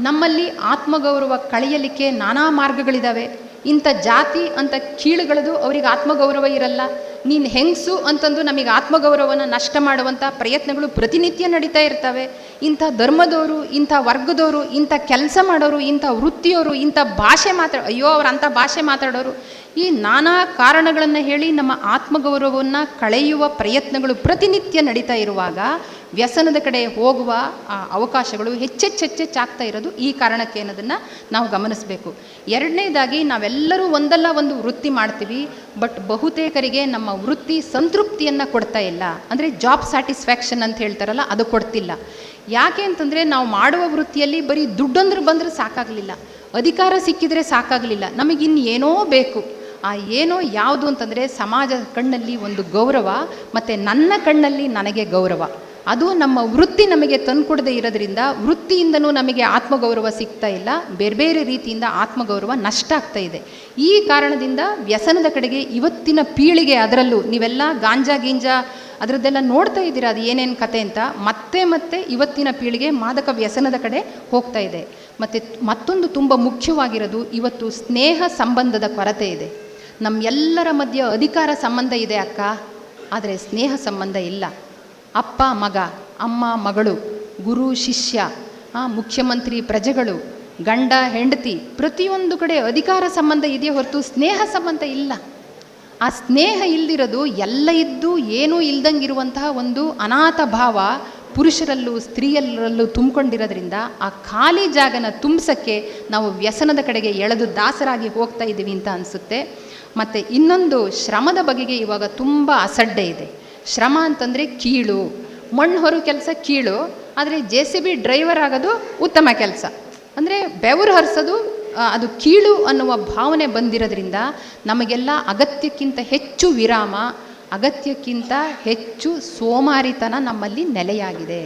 S1: ನಮ್ಮಲ್ಲಿ ಆತ್ಮಗೌರವ ಕಳೆಯಲಿಕ್ಕೆ ನಾನಾ ಮಾರ್ಗಗಳಿದ್ದಾವೆ ಇಂಥ ಜಾತಿ ಅಂತ ಕೀಳುಗಳದು ಅವರಿಗೆ ಆತ್ಮಗೌರವ ಇರಲ್ಲ. ನೀನು ಹೆಂಗಸು ಅಂತಂದು ನಮಗೆ ಆತ್ಮಗೌರವವನ್ನು ನಷ್ಟ ಮಾಡುವಂಥ ಪ್ರಯತ್ನಗಳು ಪ್ರತಿನಿತ್ಯ ನಡೀತಾ ಇರ್ತವೆ. ಇಂಥ ಧರ್ಮದವರು ಇಂಥ ವರ್ಗದವರು ಇಂಥ ಕೆಲಸ ಮಾಡೋರು, ಇಂಥ ವೃತ್ತಿಯವರು ಇಂಥ ಭಾಷೆ ಮಾತಾಡ ಅಯ್ಯೋ ಅವ್ರು ಅಂಥ ಭಾಷೆ ಮಾತಾಡೋರು ಈ ನಾನಾ ಕಾರಣಗಳನ್ನು ಹೇಳಿ ನಮ್ಮ ಆತ್ಮಗೌರವವನ್ನು ಕಳೆಯುವ ಪ್ರಯತ್ನಗಳು ಪ್ರತಿನಿತ್ಯ ನಡೀತಾ ಇರುವಾಗ ವ್ಯಸನದ ಕಡೆ ಹೋಗುವ ಆ, ಅವಕಾಶಗಳು ಹೆಚ್ಚೆಚ್ಚೆಚ್ಚಾಗ್ತಾ ಇರೋದು ಈ ಕಾರಣಕ್ಕೆ ಅನ್ನೋದನ್ನು ನಾವು ಗಮನಿಸಬೇಕು. ಎರಡನೇದಾಗಿ ನಾವೆಲ್ಲರೂ ಒಂದಲ್ಲ ಒಂದು ವೃತ್ತಿ ಮಾಡ್ತೀವಿ ಬಟ್ ಬಹುತೇಕರಿಗೆ ನಮ್ಮ ವೃತ್ತಿ ಸಂತೃಪ್ತಿಯನ್ನು ಕೊಡ್ತಾ ಇಲ್ಲ. ಅಂದರೆ ಜಾಬ್ ಸ್ಯಾಟಿಸ್ಫ್ಯಾಕ್ಷನ್ ಅಂತ ಹೇಳ್ತಾರಲ್ಲ ಅದು ಕೊಡ್ತಿಲ್ಲ. ಯಾಕೆ ಅಂತಂದರೆ ನಾವು ಮಾಡುವ ವೃತ್ತಿಯಲ್ಲಿ ಬರೀ ದುಡ್ಡಂದ್ರೆ ಬಂದರೆ ಸಾಕಾಗಲಿಲ್ಲ. ಅಧಿಕಾರ ಸಿಕ್ಕಿದರೆ ಸಾಕಾಗಲಿಲ್ಲ. ನಮಗಿನ್ನೇನೋ ಬೇಕು. ಆ ಏನೋ ಯಾವುದು ಅಂತಂದರೆ ಸಮಾಜದ ಕಣ್ಣಲ್ಲಿ ಒಂದು ಗೌರವ ಮತ್ತು ನನ್ನ ಕಣ್ಣಲ್ಲಿ ನನಗೆ ಗೌರವ. ಅದು ನಮ್ಮ ವೃತ್ತಿ ನಮಗೆ ತಂದುಕೊಡದೆ ಇರೋದ್ರಿಂದ ವೃತ್ತಿಯಿಂದನೂ ನಮಗೆ ಆತ್ಮಗೌರವ ಸಿಗ್ತಾ ಇಲ್ಲ, ಬೇರೆ ಬೇರೆ ರೀತಿಯಿಂದ ಆತ್ಮಗೌರವ ನಷ್ಟ ಆಗ್ತಾ ಇದೆ. ಈ ಕಾರಣದಿಂದ ವ್ಯಸನದ ಕಡೆಗೆ ಇವತ್ತಿನ ಪೀಳಿಗೆ ಅದರಲ್ಲೂ ನೀವೆಲ್ಲ ಗಾಂಜಾ ಗೀಂಜಾ ಅದರದ್ದೆಲ್ಲ ನೋಡ್ತಾ ಇದ್ದೀರಾ, ಅದು ಏನೇನು ಕತೆ ಅಂತ? ಮತ್ತೆ ಮತ್ತೆ ಇವತ್ತಿನ ಪೀಳಿಗೆ ಮಾದಕ ವ್ಯಸನದ ಕಡೆ ಹೋಗ್ತಾ ಇದೆ. ಮತ್ತು ಮತ್ತೊಂದು ತುಂಬ ಮುಖ್ಯವಾಗಿರೋದು, ಇವತ್ತು ಸ್ನೇಹ ಸಂಬಂಧದ ಕೊರತೆ ಇದೆ. ನಮ್ಮೆಲ್ಲರ ಮಧ್ಯೆ ಅಧಿಕಾರ ಸಂಬಂಧ ಇದೆ ಅಕ್ಕ, ಆದರೆ ಸ್ನೇಹ ಸಂಬಂಧ ಇಲ್ಲ. ಅಪ್ಪ, ಮಗ, ಅಮ್ಮ, ಮಗಳು, ಗುರು, ಶಿಷ್ಯ ಮುಖ್ಯಮಂತ್ರಿ, ಪ್ರಜೆಗಳು, ಗಂಡ, ಹೆಂಡತಿ, ಪ್ರತಿಯೊಂದು ಕಡೆ ಅಧಿಕಾರ ಸಂಬಂಧ ಇದೆಯೇ ಹೊರತು ಸ್ನೇಹ ಸಂಬಂಧ ಇಲ್ಲ. ಆ ಸ್ನೇಹ ಇಲ್ದಿರೋದು ಎಲ್ಲ ಇದ್ದು ಏನೂ ಇಲ್ದಂಗಿರುವಂತಹ ಒಂದು ಅನಾಥ ಭಾವ ಪುರುಷರಲ್ಲೂ ಸ್ತ್ರೀಯರಲ್ಲೂ ತುಂಬಿಕೊಂಡಿರೋದ್ರಿಂದ ಆ ಖಾಲಿ ಜಾಗನ ತುಂಬಿಸೋಕ್ಕೆ ನಾವು ವ್ಯಸನದ ಕಡೆಗೆ ಎಳೆದು ದಾಸರಾಗಿ ಹೋಗ್ತಾ ಇದ್ದೀವಿ ಅಂತ ಅನಿಸುತ್ತೆ. ಮತ್ತು ಇನ್ನೊಂದು ಶ್ರಮದ ಬಗೆಗೆ ಇವಾಗ ತುಂಬ ಅಸಡ್ಡೆ ಇದೆ. ಶ್ರಮ ಅಂತಂದರೆ ಕೀಳು. ಮಣ್ಣು ಹೊರು ಕೆಲಸ ಕೀಳು, ಆದರೆ ಜೆ ಸಿ ಬಿ ಡ್ರೈವರ್ ಆಗೋದು ಉತ್ತಮ ಕೆಲಸ. ಅಂದರೆ ಬೆವರು ಹರಿಸೋದು ಅದು ಕೀಳು ಅನ್ನುವ ಭಾವನೆ ಬಂದಿರೋದ್ರಿಂದ ನಮಗೆಲ್ಲ ಅಗತ್ಯಕ್ಕಿಂತ ಹೆಚ್ಚು ವಿರಾಮ, ಅಗತ್ಯಕ್ಕಿಂತ ಹೆಚ್ಚು ಸೋಮಾರಿತನ ನಮ್ಮಲ್ಲಿ ನೆಲೆಯಾಗಿದೆ.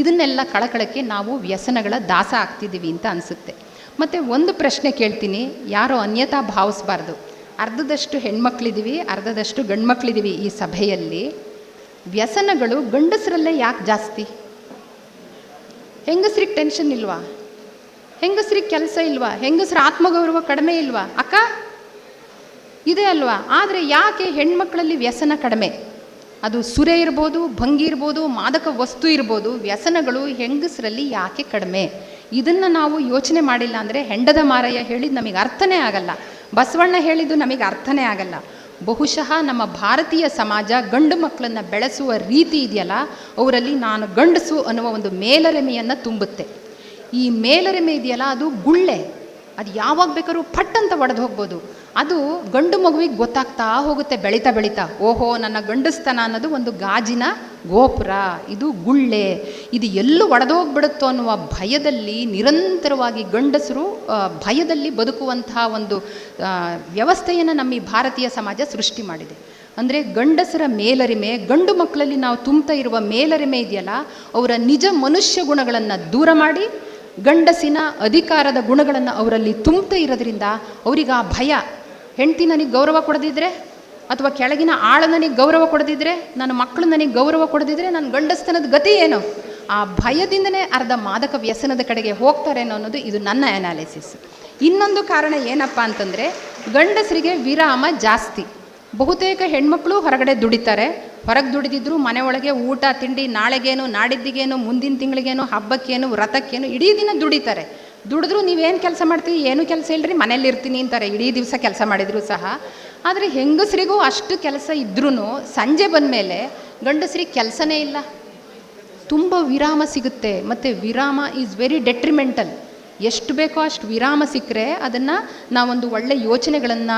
S1: ಇದನ್ನೆಲ್ಲ ಕಳಕಳಕ್ಕೆ ನಾವು ವ್ಯಸನಗಳ ದಾಸ ಆಗ್ತಿದ್ದೀವಿ ಅಂತ ಅನಿಸುತ್ತೆ. ಮತ್ತು ಒಂದು ಪ್ರಶ್ನೆ ಕೇಳ್ತೀನಿ, ಯಾರೋ ಅನ್ಯತಾ ಭಾವಿಸ್ಬಾರ್ದು. ಅರ್ಧದಷ್ಟು ಹೆಣ್ಮಕ್ಳಿದ್ದೀವಿ ಅರ್ಧದಷ್ಟು ಗಂಡ್ಮಕ್ಳಿದ್ದೀವಿ ಈ ಸಭೆಯಲ್ಲಿ. ವ್ಯಸನಗಳು ಗಂಡಸರಲ್ಲೇ ಯಾಕೆ ಜಾಸ್ತಿ? ಹೆಂಗಸ್ರಿಗೆ ಟೆನ್ಷನ್ ಇಲ್ವಾ? ಹೆಂಗಸ್ರಿಗೆ ಕೆಲಸ ಇಲ್ವಾ? ಹೆಂಗಸ್ರ ಆತ್ಮಗೌರವ ಕಡಿಮೆ ಇಲ್ವಾ? ಅಕ್ಕ, ಇದೆ ಅಲ್ವಾ? ಆದರೆ ಯಾಕೆ ಹೆಣ್ಮಕ್ಳಲ್ಲಿ ವ್ಯಸನ ಕಡಿಮೆ? ಅದು ಸುರೆ ಇರ್ಬೋದು, ಭಂಗಿ ಇರ್ಬೋದು, ಮಾದಕ ವಸ್ತು ಇರ್ಬೋದು, ವ್ಯಸನಗಳು ಹೆಂಗಸರಲ್ಲಿ ಯಾಕೆ ಕಡಿಮೆ? ಇದನ್ನು ನಾವು ಯೋಚನೆ ಮಾಡಿಲ್ಲ ಅಂದರೆ ಹೆಂಡದ ಮಾರಯ್ಯ ಹೇಳಿದ ನಮಗೆ ಅರ್ಥನೇ ಆಗಲ್ಲ. ಬಸವಣ್ಣ ಹೇಳಿದ್ದು ನಮಗೆ ಅರ್ಥನೇ ಆಗಲ್ಲ. ಬಹುಶಃ ನಮ್ಮ ಭಾರತೀಯ ಸಮಾಜ ಗಂಡು ಮಕ್ಕಳನ್ನು ಬೆಳೆಸುವ ರೀತಿ ಇದೆಯಲ್ಲ, ಅವರಲ್ಲಿ ನಾನು ಗಂಡಸು ಅನ್ನುವ ಒಂದು ಮೇಲರಿಮೆಯನ್ನು ತುಂಬುತ್ತೆ. ಈ ಮೇಲರಿಮೆ ಇದೆಯಲ್ಲ, ಅದು ಗುಳ್ಳೆ. ಅದು ಯಾವಾಗ ಬೇಕಾದ್ರೂ ಪಟ್ ಅಂತ ಒಡೆದು ಹೋಗ್ಬೋದು. ಅದು ಗಂಡು ಮಗುವಿಗೆ ಗೊತ್ತಾಗ್ತಾ ಹೋಗುತ್ತೆ, ಬೆಳೀತಾ ಬೆಳೀತಾ. ಓಹೋ, ನನ್ನ ಗಂಡಸ್ತನ ಅನ್ನೋದು ಒಂದು ಗಾಜಿನ ಗೋಪುರ, ಇದು ಗುಳ್ಳೆ, ಇದು ಎಲ್ಲೂ ಒಡೆದೋಗ್ಬಿಡುತ್ತೋ ಅನ್ನುವ ಭಯದಲ್ಲಿ ನಿರಂತರವಾಗಿ ಗಂಡಸರು ಭಯದಲ್ಲಿ ಬದುಕುವಂತಹ ಒಂದು ವ್ಯವಸ್ಥೆಯನ್ನು ನಮ್ಮ ಈ ಭಾರತೀಯ ಸಮಾಜ ಸೃಷ್ಟಿ ಮಾಡಿದೆ. ಅಂದರೆ ಗಂಡಸರ ಮೇಲರಿಮೆ, ಗಂಡು ಮಕ್ಕಳಲ್ಲಿ ನಾವು ತುಂಬ್ತಾ ಇರುವ ಮೇಲರಿಮೆ ಇದೆಯಲ್ಲ, ಅವರ ನಿಜ ಮನುಷ್ಯ ಗುಣಗಳನ್ನು ದೂರ ಮಾಡಿ, ಗಂಡಸಿನ ಅಧಿಕಾರದ ಗುಣಗಳನ್ನು ಅವರಲ್ಲಿ ತುಂಬ್ತಾ ಇರೋದ್ರಿಂದ ಅವರಿಗೆ ಆ ಭಯ. ಹೆಂಡತಿ ನನಗೆ ಗೌರವ ಕೊಡದಿದ್ರೆ ಅಥವಾ ಕೆಳಗಿನ ಆಳ ನನಗೆ ಗೌರವ ಕೊಡದಿದ್ರೆ, ನನ್ನ ಮಕ್ಕಳು ನನಗೆ ಗೌರವ ಕೊಡದಿದ್ರೆ ನನ್ನ ಗಂಡಸ್ತನದ ಗತಿ ಏನು? ಆ ಭಯದಿಂದನೇ ಅರ್ಧ ಮಾದಕ ವ್ಯಸನದ ಕಡೆಗೆ ಹೋಗ್ತಾರೇನೋ ಅನ್ನೋದು ಇದು ನನ್ನ ಅನಾಲಿಸಿಸ್ ಇನ್ನೊಂದು ಕಾರಣ ಏನಪ್ಪ ಅಂತಂದರೆ, ಗಂಡಸರಿಗೆ ವಿರಾಮ ಜಾಸ್ತಿ. ಬಹುತೇಕ ಹೆಣ್ಮಕ್ಳು ಹೊರಗಡೆ ದುಡಿತಾರೆ. ಹೊರಗೆ ದುಡಿದಿದ್ರು ಮನೆ ಊಟ, ತಿಂಡಿ, ನಾಳೆಗೇನು, ನಾಡಿದ್ದಿಗೇನು, ಮುಂದಿನ ತಿಂಗಳಿಗೇನು, ಹಬ್ಬಕ್ಕೇನು, ವ್ರತಕ್ಕೇನು, ಇಡೀ ದಿನ ದುಡಿತಾರೆ. ದುಡಿದ್ರು ನೀವೇನು ಕೆಲಸ ಮಾಡ್ತೀವಿ ಏನು ಕೆಲಸ ಇಲ್ಲರಿ ಮನೇಲಿ ಇರ್ತೀನಿ ಅಂತಾರೆ. ಇಡೀ ದಿವಸ ಕೆಲಸ ಮಾಡಿದ್ರು ಸಹ. ಆದರೆ ಹೆಂಗಸರಿಗೂ ಅಷ್ಟು ಕೆಲಸ ಇದ್ರೂ ಸಂಜೆ ಬಂದಮೇಲೆ ಗಂಡಸರಿಗೆ ಕೆಲಸನೇ ಇಲ್ಲ. ತುಂಬ ವಿರಾಮ ಸಿಗುತ್ತೆ. ಮತ್ತು ವಿರಾಮ ಈಸ್ ವೆರಿ ಡೆಟ್ರಿಮೆಂಟಲ್ ಎಷ್ಟು ಬೇಕೋ ಅಷ್ಟು ವಿರಾಮ ಸಿಕ್ಕರೆ ಅದನ್ನು ನಾವೊಂದು ಒಳ್ಳೆ ಯೋಚನೆಗಳನ್ನು